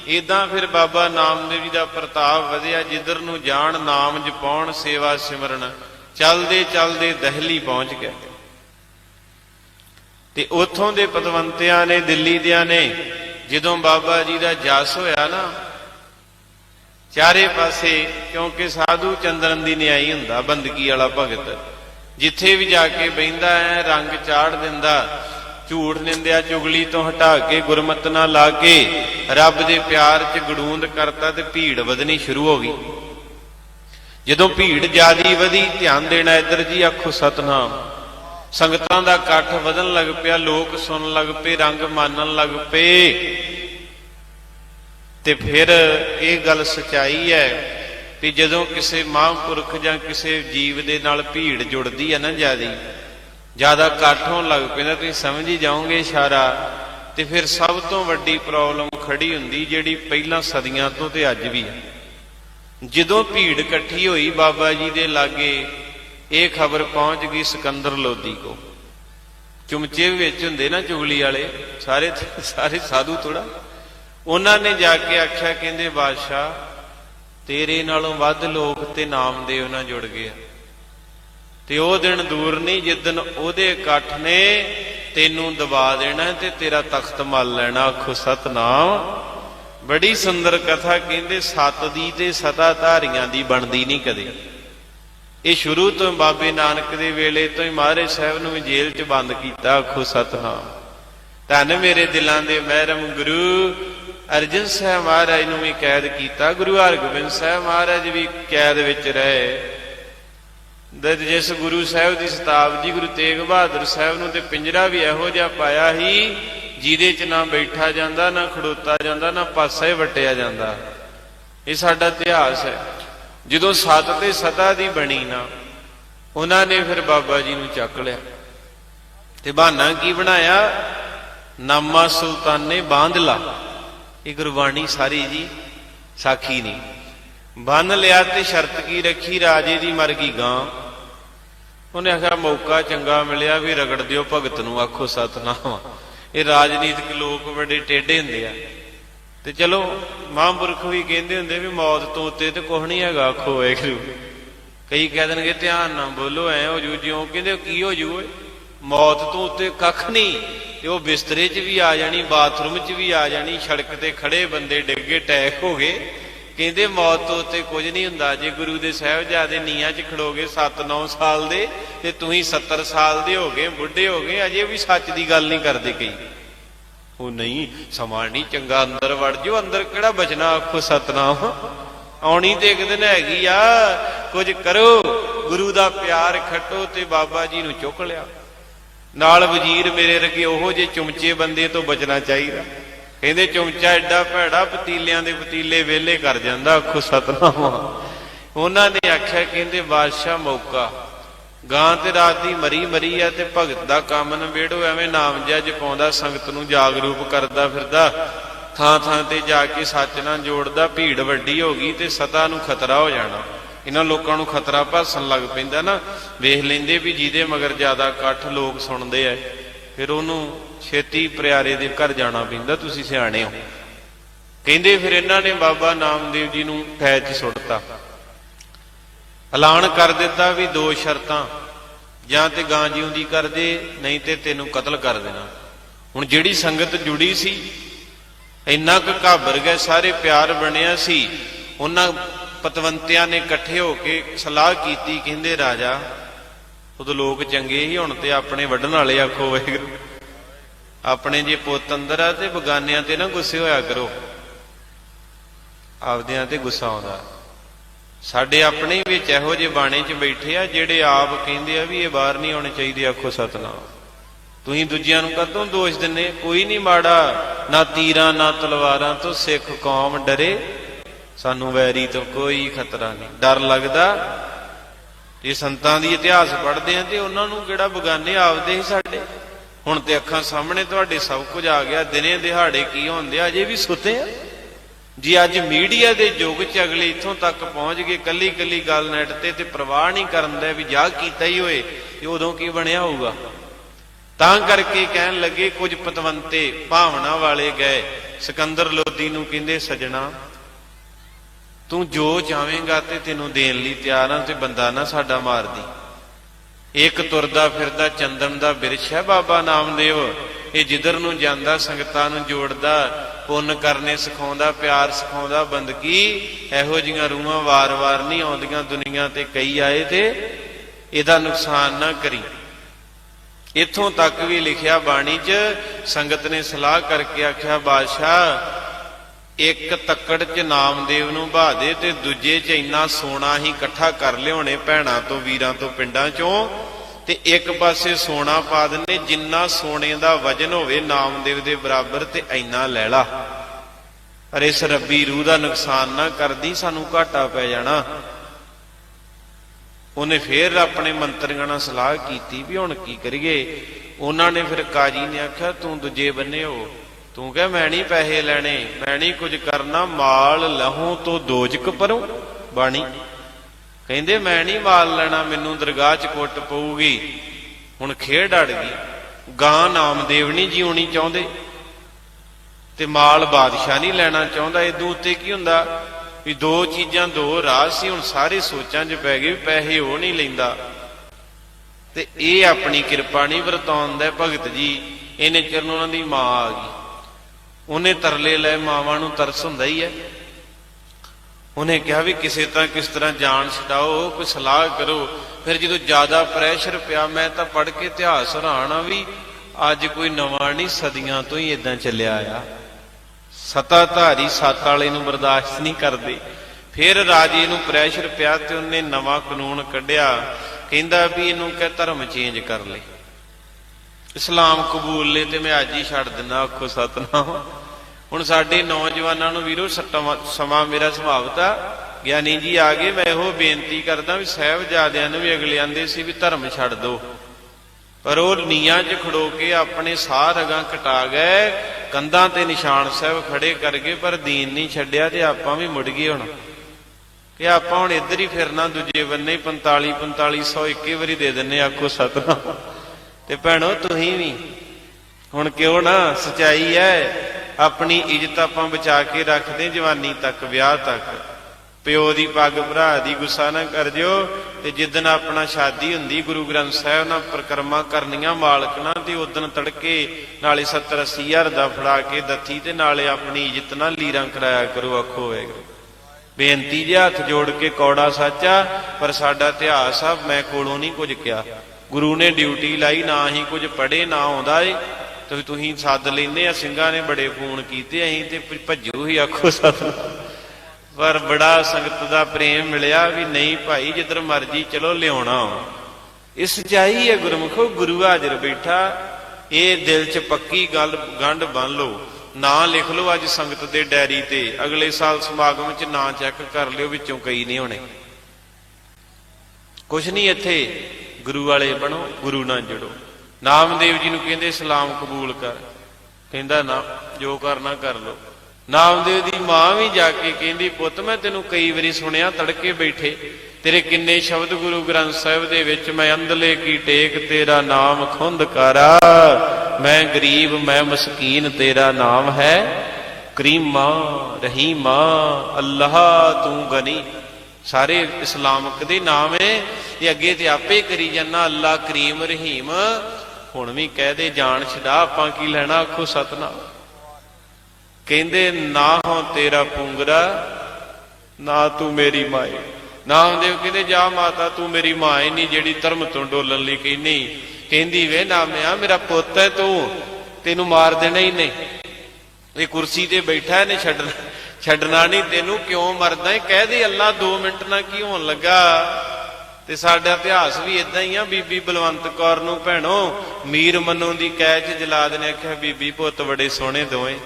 ਇਦਾਂ ਫਿਰ ਬਾਬਾ ਨਾਮਦੇਵ ਜੀ ਦਾ ਪ੍ਰਤਾਪ ਵਧਿਆ, ਜਿੱਧਰ ਨੂੰ ਜਾਣ ਨਾਮ ਜਪਾਉਣ ਸੇਵਾ ਸਿਮਰਨ, ਚੱਲਦੇ ਚੱਲਦੇ ਦਹਲੀ ਪਹੁੰਚ ਗਏ ਤੇ ਉੱਥੋਂ ਦੇ ਪਤਵੰਤਿਆਂ ਨੇ ਦਿੱਲੀ ਦਿਆਂ ਨੇ, ਜਦੋਂ ਬਾਬਾ ਜੀ ਦਾ ਜਸ ਹੋਇਆ ਨਾ, ਚਾਰੇ ਪਾਸੇ, ਕਿਉਂਕਿ ਸਾਧੂ ਚੰਦਰਨ ਦੀ ਨਿਆਈ ਹੁੰਦਾ ਬੰਦਗੀ ਵਾਲਾ ਭਗਤ ਜਿੱਥੇ ਵੀ ਜਾ ਕੇ ਬੈੰਦਾ ਹੈ, ਰੰਗ ਚਾੜ ਦਿੰਦਾ, ਝੂਠ ਨਿੰਦਿਆ ਚੁਗਲੀ ਤੋਂ ਹਟਾ ਕੇ ਗੁਰਮਤ ਨਾਲ ਲਾ ਕੇ ਰੱਬ ਦੇ ਪਿਆਰ 'ਚ ਗੜੂੰਦ ਕਰਤਾ ਤੇ ਭੀੜ ਵਧਣੀ ਸ਼ੁਰੂ ਹੋ ਗਈ। ਜਦੋਂ ਭੀੜ ਜਿਆਦੀ ਵਧੀ, ਧਿਆਨ ਦੇਣਾ ਇੱਧਰ ਜੀ, ਆਖੋ ਸਤਨਾਮ। ਸੰਗਤਾਂ ਦਾ ਇਕੱਠ ਵਧਣ ਲੱਗ ਪਿਆ, ਲੋਕ ਸੁਣਨ ਲੱਗ ਪਏ, ਰੰਗ ਮਾਨਣ ਲੱਗ ਪਏ। ਤੇ ਫਿਰ ਇਹ ਗੱਲ ਸਚਾਈ ਹੈ ਵੀ ਜਦੋਂ ਕਿਸੇ ਮਹਾਂਪੁਰਖ ਜਾਂ ਕਿਸੇ ਜੀਵ ਦੇ ਨਾਲ ਭੀੜ ਜੁੜਦੀ ਹੈ ਨਾ ਜਿਆਦੀ, ਜ਼ਿਆਦਾ ਇਕੱਠ ਹੋਣ ਲੱਗ ਪੈਂਦਾ, ਤੁਸੀਂ ਸਮਝ ਹੀ ਜਾਓਗੇ ਇਸ਼ਾਰਾ। ਤੇ ਫਿਰ ਸਭ ਤੋਂ ਵੱਡੀ ਪ੍ਰੋਬਲਮ ਖੜੀ ਹੁੰਦੀ ਜਿਹੜੀ ਪਹਿਲਾਂ ਸਦੀਆਂ ਤੋਂ ਤੇ ਅੱਜ ਵੀ ਹੈ ਜਦੋਂ ਭੀੜ ਇਕੱਠੀ ਹੋਈ ਬਾਬਾ ਜੀ ਦੇ ਲਾਗੇ, ਇਹ ਖਬਰ ਪਹੁੰਚ ਗਈ ਸਿਕੰਦਰ ਲੋਦੀ ਕੋ। ਚੁਮਚੇ ਵਿੱਚ ਹੁੰਦੇ ਨਾ ਚੁਗਲੀ ਵਾਲੇ, ਸਾਰੇ ਸਾਰੇ ਸਾਧੂ ਥੋੜਾ ਉਹਨਾਂ ਨੇ ਜਾ ਕੇ ਆਖਿਆ, ਕਹਿੰਦੇ, ਬਾਦਸ਼ਾਹ ਤੇਰੇ ਨਾਲੋਂ ਵੱਧ ਲੋਕ ਤੇ ਨਾਮਦੇਵ ਨਾਲ ਜੁੜ ਗਏ ਤੇ ਉਹ ਦਿਨ ਦੂਰ ਨਹੀਂ ਜਿੱਦਨ ਉਹਦੇ ਇਕੱਠ ਨੇ ਤੈਨੂੰ ਦਬਾ ਦੇਣਾ ਤੇ ਤੇਰਾ ਤਖਤ ਮਲ ਲੈਣਾ। ਆਖੋ, ਸਤਨਾਮ। ਬੜੀ ਸੁੰਦਰ ਕਥਾ ਕਹਿੰਦੇ, ਸਤ ਦੀ ਤੇ ਸਦਾ ਧਾਰੀਆਂ ਦੀ ਬਣਦੀ ਨਹੀਂ ਕਦੇ। ਇਹ ਸ਼ੁਰੂ ਤੋਂ ਬਾਬੇ ਨਾਨਕ ਦੇ ਵੇਲੇ ਤੋਂ ਹੀ ਮਹਾਰਾਜ ਸਾਹਿਬ ਨੂੰ ਵੀ ਜੇਲ੍ਹ 'ਚ ਬੰਦ ਕੀਤਾ। ਆਖੋ, ਸਤਨਾਮ। ਧੰਨ ਮੇਰੇ ਦਿਲਾਂ ਦੇ ਮਹਿਰਮ ਗੁਰੂ ਅਰਜਨ ਸਾਹਿਬ ਮਹਾਰਾਜ ਨੂੰ ਵੀ ਕੈਦ ਕੀਤਾ। ਗੁਰੂ ਹਰਗੋਬਿੰਦ ਸਾਹਿਬ ਮਹਾਰਾਜ ਵੀ ਕੈਦ ਵਿੱਚ ਰਹੇ। ਦਦ ਜਿਸ ਗੁਰੂ ਸਾਹਿਬ ਦੀ ਸ਼ਤਾਬਦੀ ਗੁਰੂ ਤੇਗ ਬਹਾਦਰ ਸਾਹਿਬ ਨੂੰ ਤੇ ਪਿੰਜਰਾ ਵੀ ਇਹੋ ਜਿਹਾ ਪਾਇਆ ਹੀ ਜਿਹਦੇ 'ਚ ਨਾ ਬੈਠਾ ਜਾਂਦਾ, ਨਾ ਖੜੋਤਾ ਜਾਂਦਾ, ਨਾ ਪਾਸਾ ਹੀ ਵਟਿਆ ਜਾਂਦਾ। ਇਹ ਸਾਡਾ ਇਤਿਹਾਸ ਹੈ। ਜਦੋਂ ਸਤ ਤੇ ਸਤਾ ਦੀ ਬਣੀ ਨਾ, ਉਹਨਾਂ ਨੇ ਫਿਰ ਬਾਬਾ ਜੀ ਨੂੰ ਚੱਕ ਲਿਆ। ਤੇ ਬਹਾਨਾ ਕੀ ਬਣਾਇਆ? ਨਾਮਾ ਸੁਲਤਾਨੇ ਨੇ ਬਾਂਧ ਲਾ ਇਹ ਗੁਰਬਾਣੀ ਸਾਰੀ ਜੀ ਸਾਖੀ ਨਹੀਂ ਬੰਨ ਲਿਆ ਤੇ ਸ਼ਰਤ ਕੀ ਰੱਖੀ, ਰਾਜੇ ਦੀ ਮਰ ਗਈ ਗਾਂ। ਉਹਨੇ ਆਖਿਆ, ਮੌਕਾ ਚੰਗਾ ਮਿਲਿਆ ਵੀ ਰਗੜ ਦਿਓ, ਭਗਤ ਨੂੰ ਆਖੋ ਸਤਨਾਮ। ਇਹ ਰਾਜਨੀਤਿਕ ਲੋਕ ਬੜੇ ਟੇਢੇ ਹੁੰਦੇ ਆ। ਤੇ ਚਲੋ, ਮਹਾਂਪੁਰਖ ਵੀ ਕਹਿੰਦੇ ਹੁੰਦੇ ਵੀ ਮੌਤ ਤੋਂ ਉੱਤੇ ਤੇ ਕੁਝ ਨਹੀਂ ਹੈਗਾ, ਆਖੋ ਵਾਹਿਗੁਰੂ। ਕਈ ਕਹਿ ਦੇਣਗੇ, ਧਿਆਨ ਨਾਲ ਬੋਲੋ, ਐ ਹੋ ਜੂ, ਜਿਉਂ ਕਹਿੰਦੇ ਕੀ ਹੋ ਜੂ ਓਏ? ਮੌਤ ਤੋਂ ਉੱਤੇ ਕੱਖ ਨਹੀਂ, ਤੇ ਉਹ ਬਿਸਤਰੇ 'ਚ ਵੀ ਆ ਜਾਣੀ, ਬਾਥਰੂਮ 'ਚ ਵੀ ਆ ਜਾਣੀ, ਸੜਕ ਤੇ ਖੜੇ ਬੰਦੇ ਡਿੱਗੇ ਟੈਕ ਹੋ ਗਏ। ਕਹਿੰਦੇ ਮੌਤ ਤੋਂ ਉੱਤੇ ਕੁਝ ਨਹੀਂ ਹੁੰਦਾ, ਜੇ ਗੁਰੂ ਦੇ ਸਾਹਿਬਜ਼ਾਦੇ ਨੀਆਂ 'ਚ ਖੜੋਗੇ 7-9 ਸਾਲ ਦੇ, ਤੇ ਤੁਸੀਂ 70 ਸਾਲ ਦੇ ਹੋ ਗਏ, ਬੁੱਢੇ ਹੋ ਗਏ, ਅਜੇ ਵੀ ਸੱਚ ਦੀ ਗੱਲ ਨਹੀਂ ਕਰਦੇ ਕਈ। ਉਹ ਨਹੀਂ, ਸਮਾਂ ਨਹੀਂ, ਚੰਗਾ ਅੰਦਰ ਵੜ ਜਿਓ, ਅੰਦਰ ਕਿਹੜਾ ਬਚਣਾ, ਆਖੋ ਸਤਨਾਮ। ਆਉਣੀ ਤੇ ਇੱਕ ਦਿਨ ਹੈਗੀ ਆ, ਕੁਝ ਕਰੋ, ਗੁਰੂ ਦਾ ਪਿਆਰ ਖੱਟੋ ਤੇ ਬਾਬਾ ਜੀ ਨੂੰ ਚੁੱਕ ਲਿਆ। ਨਾਲ ਵਜ਼ੀਰ ਮੇਰੇ ਰਗੇ ਉਹੋ ਜੇ ਚੁੰਮਚੇ ਬੰਦੇ ਤੋਂ ਬਚਣਾ ਚਾਹੀਦਾ। ਕਹਿੰਦੇ ਚੁੰਮਚਾ ਐਡਾ ਭੈੜਾ ਪਤੀਲਿਆਂ ਦੇ ਪਤੀਲੇ ਵੇਲੇ ਕਰ ਜਾਂਦਾ, ਆਖੋ ਸਤਨਾਮ। ਉਹਨਾਂ ਨੇ ਆਖਿਆ, ਕਹਿੰਦੇ ਬਾਦਸ਼ਾਹ ਮੌਕਾ। ਗਾਂ ਤੇ ਰਾਤ ਦੀ ਮਰੀ ਮਰੀ ਆ ਤੇ ਭਗਤ ਦਾ ਕੰਮ ਨਵੇੜੋ ਐਵੇਂ ਨਾਮ ਜਿਹਾ ਪਾਉਂਦਾ, ਸੰਗਤ ਨੂੰ ਜਾਗਰੂਕ ਕਰਦਾ ਫਿਰਦਾ। ਥਾਂ ਥਾਂ ਤੇ ਜਾ ਕੇ ਸੱਚ ਨਾਲ ਜੋੜਦਾ, ਭੀੜ ਵੱਡੀ ਹੋ ਗਈ ਤੇ ਸਤਾ ਨੂੰ ਖਤਰਾ ਹੋ ਜਾਣਾ। ਇਹਨਾਂ ਲੋਕਾਂ ਨੂੰ ਖਤਰਾ ਭਾਸਣ ਲੱਗ ਪੈਂਦਾ ਨਾ। ਵੇਖ ਲੈਂਦੇ ਵੀ ਜਿਹਦੇ ਮਗਰ ਜ਼ਿਆਦਾ ਇਕੱਠ ਲੋਕ ਸੁਣਦੇ ਆ, ਫਿਰ ਉਹਨੂੰ ਛੇਤੀ ਪਿਆਰੇ ਦੇ ਘਰ ਜਾਣਾ ਪੈਂਦਾ, ਤੁਸੀਂ ਸਿਆਣੇ ਹੋ। ਕਹਿੰਦੇ ਫਿਰ ਇਹਨਾਂ ਨੇ ਬਾਬਾ ਨਾਮਦੇਵ ਜੀ ਨੂੰ ਫੈਚ ਸੁੱਟਤਾ। ਐਲਾਨ ਕਰ ਦਿੱਤਾ ਵੀ ਦੋ ਸ਼ਰਤਾਂ, ਜਾਂ ਤੇ ਗਾਂ ਜਿਉਂਦੀ ਕਰ ਦੇ ਨਹੀਂ ਤੇ ਤੈਨੂੰ ਕਤਲ ਕਰ ਦੇਣਾ। ਹੁਣ ਜਿਹੜੀ ਸੰਗਤ ਜੁੜੀ ਸੀ, ਇੰਨਾ ਕੁ ਘਾਬਰ ਗਏ, ਸਾਰੇ ਪਿਆਰ ਬਣਿਆ ਸੀ, ਉਹਨਾਂ ਪਤਵੰਤਿਆਂ ਨੇ ਇਕੱਠੇ ਹੋ ਕੇ ਸਲਾਹ ਕੀਤੀ, ਕਹਿੰਦੇ, ਰਾਜਾ ਉਦੋਂ ਲੋਕ ਚੰਗੇ ਹੀ ਹੁਣ ਤੇ ਆਪਣੇ ਵੱਢਣ ਵਾਲੇ ਆਖੋ ਵਾਹਿਗੁਰੂ ਆਪਣੇ ਜੇ ਪੁੱਤ ਅੰਦਰ ਆ ਤੇ ਬਗਾਨਿਆਂ ਤੇ ਨਾ ਗੁੱਸੇ ਹੋਇਆ ਕਰੋ। ਆਪਦਿਆਂ ਤੇ ਗੁੱਸਾ ਆਉਂਦਾ। ਸਾਡੇ ਆਪਣੇ ਵਿੱਚ ਇਹੋ ਜਿਹੇ ਬਾਣੇ 'ਚ ਬੈਠੇ ਆ, ਜਿਹੜੇ ਆਪ ਕਹਿੰਦੇ ਆ ਵੀ ਇਹ ਬਾਹਰ ਨਹੀਂ ਆਉਣੇ ਚਾਹੀਦੇ, ਆਖੋ ਸਤਨਾਮ। ਤੁਸੀਂ ਦੂਜਿਆਂ ਨੂੰ ਕਦੋਂ ਦੋਸ਼ ਦਿੰਨੇ ਕੋਈ ਨਹੀਂ ਮਾੜਾ, ਨਾ ਤੀਰਾਂ, ਨਾ ਤਲਵਾਰਾਂ ਤੋਂ ਸਿੱਖ ਕੌਮ ਡਰੇ। ਸਾਨੂੰ ਵੈਰੀ ਤੋਂ ਕੋਈ ਖਤਰਾ ਨਹੀਂ। ਡਰ ਲੱਗਦਾ ਜੇ ਸੰਤਾਂ ਦੀ ਇਤਿਹਾਸ ਪੜ੍ਹਦੇ ਆ ਤੇ ਉਹਨਾਂ ਨੂੰ ਕਿਹੜਾ ਬਗਾਨੇ ਆਪਦੇ ਹੀ ਸਾਡੇ। ਹੁਣ ਤੇ ਅੱਖਾਂ ਸਾਹਮਣੇ ਤੁਹਾਡੇ ਸਭ ਕੁਝ ਆ ਗਿਆ, ਦਿਨੇ ਦਿਹਾੜੇ ਕੀ ਹੁੰਦੇ ਆ, ਅਜੇ ਵੀ ਸੁੱਤੇ ਆ। ਜੀ ਅੱਜ ਮੀਡੀਆ ਦੇ ਯੁੱਗ 'ਚ ਅਗਲੇ ਇੱਥੋਂ ਤੱਕ ਪਹੁੰਚ ਗਏ ਕੱਲੀ ਕੱਲੀ ਗੱਲ ਨੈਟ ਤੇ ਤੇ ਪ੍ਰਵਾਹ ਨਹੀਂ ਕਰਨ ਦਾ ਵੀ ਜਾ ਕੀਤਾ ਹੀ ਹੋਏ, ਤੇ ਉਦੋਂ ਕੀ ਬਣਿਆ ਹੋਊਗਾ? ਤਾਂ ਕਰਕੇ ਕਹਿਣ ਲੱਗੇ ਕੁਝ ਪਤਵੰਤੇ ਭਾਵਨਾ ਵਾਲੇ ਗਏ। ਸਿਕੰਦਰ ਲੋਦੀ ਨੂੰ ਕਹਿੰਦੇ ਸਜਣਾ ਤੂੰ ਜੋ ਚਾਹਵੇਂਗਾ ਤੇ ਤੈਨੂੰ ਦੇਣ ਲਈ ਤਿਆਰ ਹਾਂ ਤੇ ਬੰਦਾ ਨਾ ਸਾਡਾ ਮਾਰਦੀ। ਇੱਕ ਤੁਰਦਾ ਫਿਰਦਾ ਚੰਦਨ ਦਾ ਬਿਰਛ ਹੈ ਬਾਬਾ ਨਾਮਦੇਵ। ਇਹ ਜਿੱਧਰ ਨੂੰ ਜਾਂਦਾ, ਸੰਗਤਾਂ ਨੂੰ ਜੋੜਦਾ, ਪੁੰਨ ਕਰਨੇ ਸਿਖਾਉਂਦਾ, ਪਿਆਰ ਸਿਖਾਉਂਦਾ, ਬੰਦਗੀ ਇਹੋ ਜੀਆਂ ਰੂਹਾਂ ਵਾਰ-ਵਾਰ ਨਹੀਂ ਆਉਂਦੀਆਂ ਦੁਨੀਆ ਤੇ ਕਈ ਆਏ ਤੇ ਇਹਦਾ ਨੁਕਸਾਨ ਨਾ ਕਰੀ। ਇੱਥੋਂ ਤੱਕ ਵੀ ਲਿਖਿਆ ਬਾਣੀ 'ਚ ਸੰਗਤ ਨੇ ਸਲਾਹ ਕਰਕੇ ਆਖਿਆ, ਬਾਦਸ਼ਾਹ ਇੱਕ ਤੱਕੜ 'ਚ ਨਾਮਦੇਵ ਨੂੰ ਬਹਾ ਦੇ ਤੇ ਦੂਜੇ 'ਚ ਇੰਨਾ ਸੋਨਾ ਹੀ ਇਕੱਠਾ ਕਰ ਲਿਆਉਣੇ ਭੈਣਾਂ ਤੋਂ, ਵੀਰਾਂ ਤੋਂ, ਪਿੰਡਾਂ 'ਚੋਂ, ਤੇ ਇੱਕ ਪਾਸੇ ਸੋਨਾ ਪਾ ਦਿੰਨੇ ਜਿੰਨਾ ਸੋਨੇ ਦਾ ਵਜਨ ਹੋਵੇ ਨਾਮਦੇਵ ਦੇ ਬਰਾਬਰ ਤੇ ਇੰਨਾ ਲੈ ਲਾ। ਪਰ ਇਸ ਰੱਬੀ ਰੂਹ ਦਾ ਨੁਕਸਾਨ ਨਾ ਕਰਦੀ, ਸਾਨੂੰ ਘਾਟਾ ਪੈ ਜਾਣਾ। ਉਹਨੇ ਫੇਰ ਆਪਣੇ ਮੰਤਰੀਆਂ ਨਾਲ ਸਲਾਹ ਕੀਤੀ ਵੀ ਹੁਣ ਕੀ ਕਰੀਏ? ਉਹਨਾਂ ਨੇ ਫਿਰ ਕਾਜੀ ਨੇ ਆਖਿਆ, ਤੂੰ ਦੂਜੇ ਬੰਨੇ ਹੋ। ਤੂੰ ਕਹੇ, ਮੈਂ ਨਹੀਂ ਪੈਸੇ ਲੈਣੇ, ਮੈਂ ਨਹੀਂ ਕੁਝ ਕਰਨਾ, ਮਾਲ ਲਹੂ ਤੋਂ ਦੋਜਕ ਪਰੋਂ ਬਾਣੀ। ਕਹਿੰਦੇ, ਮੈਂ ਨਹੀਂ ਮਾਲ ਲੈਣਾ, ਮੈਨੂੰ ਦਰਗਾਹ 'ਚ ਕੁੱਟ ਪਊਗੀ। ਹੁਣ ਖੇਡ ਅੜ ਗਈ। ਗਾਂ ਨਾਮਦੇਵ ਨਹੀਂ ਜਿਉਣੀ ਚਾਹੁੰਦੇ। ਤੇ ਮਾਲ ਬਾਦਸ਼ਾਹ ਨਹੀਂ ਲੈਣਾ ਚਾਹੁੰਦਾ। ਇਦੋਂ ਉੱਤੇ ਕੀ ਹੁੰਦਾ? ਵੀ ਦੋ ਚੀਜ਼ਾਂ, ਦੋ ਰਾਜ ਸੀ, ਹੁਣ ਸਾਰੇ ਸੋਚਾਂ 'ਚ ਪੈ ਗਏ ਵੀ ਪੈਸੇ ਉਹ ਨਹੀਂ ਲੈਂਦਾ। ਤੇ ਇਹ ਆਪਣੀ ਕਿਰਪਾ ਨਹੀਂ ਵਰਤਾਉਂਦਾ ਭਗਤ ਜੀ। ਇਹਨੇ ਚਰਨ ਉਹਨਾਂ ਦੀ ਮਾਂ ਆ ਗਈ। ਉਹਨੇ ਤਰਲੇ ਲੈ ਮਾਵਾਂ ਨੂੰ ਤਰਸ ਹੁੰਦਾ ਹੀ ਹੈ। ਉਹਨੇ ਕਿਹਾ ਵੀ ਕਿਸੇ ਤਰ੍ਹਾਂ ਕਿਸ ਤਰ੍ਹਾਂ ਜਾਨ ਛਡਾਓ, ਕੋਈ ਸਲਾਹ ਕਰੋ। ਫਿਰ ਜਦੋਂ ਜ਼ਿਆਦਾ ਪ੍ਰੈਸ਼ਰ ਪਿਆ, ਮੈਂ ਤਾਂ ਪੜ ਕੇ ਇਤਿਹਾਸ ਹਰਾਣਾ ਵੀ ਅੱਜ ਕੋਈ ਨਵਾਂ ਨਹੀਂ, ਸਦੀਆਂ ਤੋਂ ਹੀ ਇਦਾਂ ਚੱਲਿਆ ਆ ਸਤਾਧਾਰੀ ਸੱਤ ਵਾਲੇ ਨੂੰ ਬਰਦਾਸ਼ਤ ਨਹੀਂ ਕਰਦੇ। ਫਿਰ ਰਾਜੇ ਨੂੰ ਪ੍ਰੈਸ਼ਰ ਪਿਆ ਤੇ ਉਹਨੇ ਨਵਾਂ ਕਾਨੂੰਨ ਕੱਢਿਆ। ਕਹਿੰਦਾ ਵੀ ਇਹਨੂੰ ਕਹਿ ਧਰਮ ਚੇਂਜ ਕਰ ਲੈ। ਇਸਲਾਮ ਕਬੂਲ ਲੈ ਤੇ ਮੈਂ ਅੱਜ ਹੀ ਛੱਡ ਦਿੰਦਾ ਆਖੋ ਸਤਨਾਮ। ਹੁਣ ਸਾਡੇ ਨੌਜਵਾਨਾਂ ਨੂੰ ਵੀਰੋ ਸਮਾਂ ਮੇਰਾ ਸੁਭਾਵਤਾ ਗਿਆਨੀ ਜੀ ਆ ਗਏ, ਮੈਂ ਇਹੋ ਬੇਨਤੀ ਕਰਦਾ ਵੀ ਸਾਹਿਬਜ਼ਾਦਿਆਂ ਨੂੰ ਵੀ ਅਗਲੇ ਆਂਦੇ ਸੀ ਵੀ ਧਰਮ ਛੱਡ ਦਿਓ ਪਰ ਉਹ ਨੀਆਂ 'ਚ ਖੜੋ ਕੇ ਆਪਣੇ ਸਾਹ ਰਗਾਂ ਕਟਾ ਗਏ, ਕੰਧਾਂ ਤੇ ਨਿਸ਼ਾਨ ਸਾਹਿਬ ਖੜੇ ਕਰਕੇ ਪਰ ਦੀਨ ਨਹੀਂ ਛੱਡਿਆ ਤੇ ਆਪਾਂ ਵੀ ਮੁੜ ਗਏ ਹੁਣ। ਕਿ ਆਪਾਂ ਹੁਣ ਇੱਧਰ ਹੀ ਫਿਰਨਾ, ਦੂਜੇ ਬੰਨੇ 45 4500 ਇੱਕੇ ਵਾਰੀ ਦੇ ਦਿੰਨੇ ਆਖੋ ਸਤਨਾਮ। ਤੇ ਭੈਣੋ, ਤੁਸੀਂ ਵੀ। ਹੁਣ ਕਿਉਂ ਨਾ ਸਚਾਈ ਹੈ, ਆਪਣੀ ਇੱਜ਼ਤ ਆਪਾਂ ਬਚਾ ਕੇ ਰੱਖਦੇ ਜਵਾਨੀ ਤੱਕ, ਵਿਆਹ ਤੱਕ। ਪਿਓ ਦੀ ਪੱਗ, ਭਰਾ ਦੀ ਗੁੱਸਾ ਨਾ ਕਰ ਜਿਓ ਤੇ ਜਿੱਦਣ ਆਪਣਾ ਸ਼ਾਦੀ ਹੁੰਦੀ, ਗੁਰੂ ਗ੍ਰੰਥ ਸਾਹਿਬ ਨਾਲ ਪ੍ਰਕਰਮਾ ਕਰਨੀਆਂ ਮਾਲਕਣਾ ਤੇ ਉਦਣ ਤੜਕੇ ਨਾਲੇ 70 80 ਹਜ਼ਾਰ ਦਾ ਫੜਾ ਕੇ ਦੱਥੀ ਤੇ ਨਾਲੇ ਆਪਣੀ ਇੱਜ਼ਤ ਨਾਲ ਲੀਰਾਂ ਕਰਾਇਆ ਕਰੋ, ਆਖੋ ਵੇਗੋ ਬੇਨਤੀ ਜੇ ਹੱਥ ਜੋੜ ਕੇ ਕੌੜਾ ਸਾਚਾ ਪਰ ਸਾਡਾ ਇਤਿਹਾਸ ਆ, ਮੈਂ ਕੋਲੋਂ ਨਹੀਂ ਕੁਝ ਕਿਹਾ। ਗੁਰੂ ਨੇ ਡਿਊਟੀ ਲਾਈ, ਨਾ ਹੀ ਕੁਝ ਪੜੇ ਨਾ ਆਉਂਦਾ ਏ। ਤੁਸੀਂ ਤੁਸੀਂ ਸੱਦ ਲੈਂਦੇ ਆ, ਸਿੰਘਾਂ ਨੇ ਬੜੇ ਫੋਨ ਕੀਤੇ, ਅਸੀਂ ਤੇ ਭ- ਭੱਜੋ ਹੀ ਆਖੋ ਸੱਦ ਪਰ ਬੜਾ ਸੰਗਤ ਦਾ ਪ੍ਰੇਮ ਮਿਲਿਆ ਵੀ ਨਹੀਂ ਭਾਈ, ਜਿੱਧਰ ਮਰਜ਼ੀ ਚਲੋ ਲਿਆਉਣਾ ਇਹ ਸਚਾਈ ਹੈ ਗੁਰਮੁਖੋ, ਗੁਰੂ ਹਾਜ਼ਰ ਬੈਠਾ, ਇਹ ਦਿਲ 'ਚ ਪੱਕੀ ਗੱਲ, ਗੰਢ ਬੰਨ ਲਓ। ਨਾਂ ਲਿਖ ਲਓ ਅੱਜ ਸੰਗਤ ਦੇ ਡੈਰੀ ਤੇ, ਅਗਲੇ ਸਾਲ ਸਮਾਗਮ 'ਚ ਨਾਂ ਚੈੱਕ ਕਰ ਲਿਓ ਵਿੱਚੋਂ ਕਈ ਨਹੀਂ ਹੋਣੇ। ਕੁਛ ਨਹੀਂ ਇੱਥੇ। ਗੁਰੂ ਵਾਲੇ ਬਣੋ, ਗੁਰੂ ਨਾਲ ਜੁੜੋ। ਨਾਮਦੇਵ ਜੀ ਨੂੰ ਕਹਿੰਦੇ, ਸਲਾਮ ਕਬੂਲ ਕਰ। ਕਹਿੰਦਾ, ਨਾ, ਜੋ ਕਰਨਾ ਕਰ ਲੋ ਨਾਮਦੇਵ ਦੀ ਮਾਂ ਵੀ ਜਾ ਕੇ ਕਹਿੰਦੀ, ਪੁੱਤ, ਮੈਂ ਤੈਨੂੰ ਕਈ ਵਾਰੀ ਸੁਣਿਆ, ਤੜਕੇ ਬੈਠੇ, ਤੇਰੇ ਕਿੰਨੇ ਸ਼ਬਦ ਗੁਰੂ ਗ੍ਰੰਥ ਸਾਹਿਬ ਦੇ ਵਿੱਚ, ਮੈਂ ਅੰਧਲੇ ਕੀ ਟੇਕ, ਤੇਰਾ ਨਾਮ ਖੁੰਦ ਕਰਾ। ਮੈਂ ਗਰੀਬ, ਮੈਂ ਮਸਕੀਨ, ਤੇਰਾ ਨਾਮ ਹੈ ਕਰੀਮਾ, ਰਹੀਮਾ। ਅੱਲਾਹ, ਤੂੰ ਗਨੀ। ਸਾਰੇ ਇਸਲਾਮਕ ਦੇ ਨਾਮ ਹੈ। ਇਹ ਅੱਗੇ ਤੇ ਆਪੇ ਕਰੀ ਜਾਨਾ, ਅੱਲਾ ਕਰੀਮ, ਰਹੀਮ। ਹੁਣ ਵੀ ਕਹਿ ਦੇ ਜਾਣ ਛਡਾ, ਆਪਾਂ ਕੀ ਲੈਣਾ? ਆਖੋ ਸਤਨਾਮ। ਕਹਿੰਦੇ, ਨਾ ਹੋ ਤੇਰਾ ਪੁੰਗਰਾ, ਨਾ ਤੂੰ ਮੇਰੀ ਮਾਏ ਨਾਮਦੇਵ ਕਹਿੰਦੇ, ਜਾ ਮਾਤਾ, ਤੂੰ ਮੇਰੀ ਮਾਂ ਹੀ ਨਹੀਂ, ਜਿਹੜੀ ਧਰਮ ਤੋਂ ਡੋਲਣ ਲਈ ਕਹਿੰਦੀ ਕਹਿੰਦੀ ਵੇ, ਨਾ ਮੈਂ ਆ ਮੇਰਾ ਪੁੱਤ ਹੈ ਤੂੰ। ਤੈਨੂੰ ਮਾਰ ਦੇਣਾ ਹੀ ਨਹੀਂ। ਇਹ ਕੁਰਸੀ ਤੇ ਬੈਠਾ ਇਹਨੇ ਛੱਡਣਾ। ਛੱਡਣਾ ਨਹੀਂ, ਤੈਨੂੰ ਕਿਉਂ ਮਰਦਾ ਹੈ ਕਹਿ ਦੇ ਅੱਲਾ 2 ਮਿੰਟ ਨਾ ਕੀ ਹੋਣ ਲੱਗਾ? ਤੇ ਸਾਡਾ ਇਤਿਹਾਸ ਵੀ ਇਦਾਂ ਹੀ ਆ, ਬੀਬੀ ਬਲਵੰਤ ਕੌਰ ਨੂੰ ਭੈਣੋ, ਮੀਰ ਮਨੋਂ ਦੀ ਕੈਚ ਜਲਾਦ ਨੇ ਆਖਿਆ, ਬੀਬੀ ਪੁੱਤ ਬੜੇ ਸੋਹਣੇ ਦੋਵੇਂ।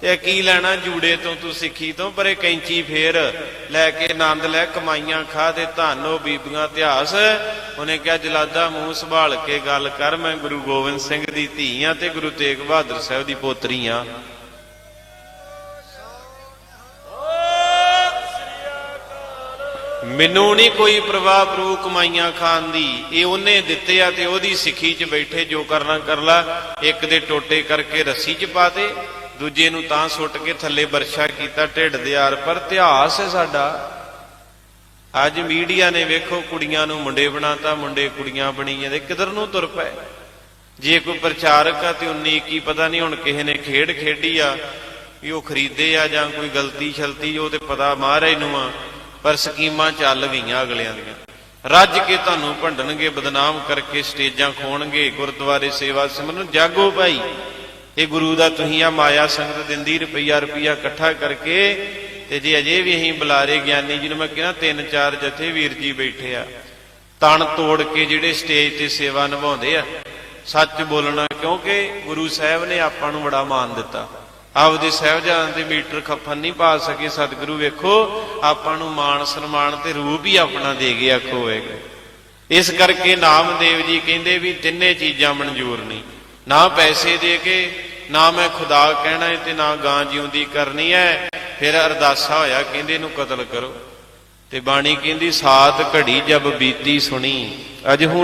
ਤੇ ਕੀ ਲੈਣਾ, ਜੂੜੇ ਤੋਂ ਤੂੰ ਸਿੱਖੀ ਤੋਂ, ਪਰੇ ਕੈਂਚੀ ਫੇਰ ਲੈ ਕੇ ਆਨੰਦ ਲੈ, ਕਮਾਈਆਂ ਖਾ ਤੇ ਧਾਨੋ ਬੀਬੀਆਂ ਇਤਿਹਾਸ। ਉਹਨੇ ਕਿਹਾ, ਜਲਾਦਾ, ਮੂੰਹ ਸੰਭਾਲ ਕੇ ਗੱਲ ਕਰ, ਮੈਂ ਗੁਰੂ ਗੋਬਿੰਦ ਸਿੰਘ ਦੀ ਧੀ ਆ ਤੇ ਗੁਰੂ ਤੇਗ ਬਹਾਦਰ ਸਾਹਿਬ ਦੀ ਪੋਤਰੀ ਆ। ਮੈਨੂੰ ਨਹੀਂ ਕੋਈ ਪ੍ਰਵਾਹ ਪਰੂ ਕਮਾਈਆਂ ਖਾਨ ਦੀ। ਇਹ ਉਹਨੇ ਦਿੱਤੇ ਆ ਤੇ ਉਹਦੀ ਸਿੱਖੀ 'ਚ ਬੈਠੇ ਜੋ ਕਰਨਾ ਕਰ ਲਾ। ਇੱਕ ਦੇ ਟੋਟੇ ਕਰਕੇ ਰੱਸੀ 'ਚ ਪਾ ਪਾਤੇ ਦੂਜੇ ਨੂੰ ਤਾਂ ਸੁੱਟ ਕੇ ਥੱਲੇ ਵਰਸ਼ਾ ਕੀਤਾ, ਢਿੱਡ ਦੇ ਆਰ ਪਰ। ਇਤਿਹਾਸ ਹੈ ਸਾਡਾ। ਅੱਜ ਮੀਡੀਆ ਨੇ ਵੇਖੋ ਕੁੜੀਆਂ ਨੂੰ ਮੁੰਡੇ ਬਣਾਤਾ, ਮੁੰਡੇ ਕੁੜੀਆਂ ਬਣੀ ਜਾਂਦੇ ਕਿਧਰ ਨੂੰ ਤੁਰ ਪਏ। ਜੇ ਕੋਈ ਪ੍ਰਚਾਰਕ ਆ ਤੇ 19 ਕੀ ਪਤਾ ਨਹੀਂ ਹੁਣ ਕਿਸੇ ਨੇ ਖੇਡ ਖੇਡੀ ਆ, ਵੀ ਉਹ ਖਰੀਦੇ ਆ ਜਾਂ ਕੋਈ ਗਲਤੀ ਛਲਤੀ ਉਹ ਤੇ ਪਤਾ ਮਹਾਰਾਜ ਨੂੰ ਆ। ਪਰ ਸਕੀਮਾਂ ਚੱਲ ਗਈਆਂ ਅਗਲਿਆਂ ਦੀਆਂ। ਰੱਜ ਕੇ ਤੁਹਾਨੂੰ ਭੰਡਣਗੇ, ਬਦਨਾਮ ਕਰਕੇ ਸਟੇਜਾਂ ਖੋਣਗੇ, ਗੁਰਦੁਆਰੇ ਸੇਵਾ ਸਿਮਰਨ ਜਾਗੋ ਭਾਈ। ਇਹ ਗੁਰੂ ਦਾ ਤੁਸੀਂ ਆ ਮਾਇਆ ਸੰਗਤ ਦਿੰਦੀ ਰੁਪਈਆ ਰੁਪਈਆ ਇਕੱਠਾ ਕਰਕੇ ਤੇ ਜੇ ਅਜੇ ਵੀ ਅਸੀਂ ਬੁਲਾਰੇ ਗਿਆਨੀ ਜੀ ਨੂੰ ਮੈਂ ਕਿਹਾ ਤਿੰਨ ਚਾਰ ਜਥੇ ਵੀਰ ਜੀ ਬੈਠੇ ਆ, ਤਣ ਤੋੜ ਕੇ ਜਿਹੜੇ ਸਟੇਜ ਤੇ ਸੇਵਾ ਨਿਭਾਉਂਦੇ ਆ, ਸੱਚ ਬੋਲਣਾ ਕਿਉਂਕਿ ਗੁਰੂ ਸਾਹਿਬ ਨੇ ਆਪਾਂ ਨੂੰ ਬੜਾ ਮਾਣ ਦਿੱਤਾ। ਆਪਦੇ ਸਹਿਬਜ਼ਾਦਿਆਂ ਦੇ ਮੀਟਰ ਖੱਫਨ ਨਹੀਂ ਪਾ ਸਕੇ, ਸਤਿਗੁਰੂ ਵੇਖੋ, ਆਪਾਂ ਨੂੰ ਮਾਣ ਸਨਮਾਨ ਤੇ ਰੂਪ ਹੀ ਆਪਣਾ ਦੇ ਗਏ ਆਖੋ ਇਸ ਕਰਕੇ ਨਾਮਦੇਵ ਜੀ ਕਹਿੰਦੇ ਵੀ ਤਿੰਨੇ ਚੀਜ਼ਾਂ ਮਨਜ਼ੂਰ ਨਹੀਂ। ਨਾ ਪੈਸੇ ਦੇ ਕੇ, ਨਾ ਮੈਂ ਖੁਦਾ ਕਹਿਣਾ ਹੈ ਤੇ ਨਾ ਗਾਂ ਜਿਉਂਦੀ ਕਰਨੀ ਹੈ ਫਿਰ ਅਰਦਾਸਾ ਹੋਇਆ, ਕਹਿੰਦੇ ਇਹਨੂੰ ਕਤਲ ਕਰੋ। ਤੇ ਬਾਣੀ ਕਹਿੰਦੀ, ਸਾਤ ਘੜੀ ਜਬ ਬੀਤੀ ਸੁਣੀ, ਅਜ ਹੁਣ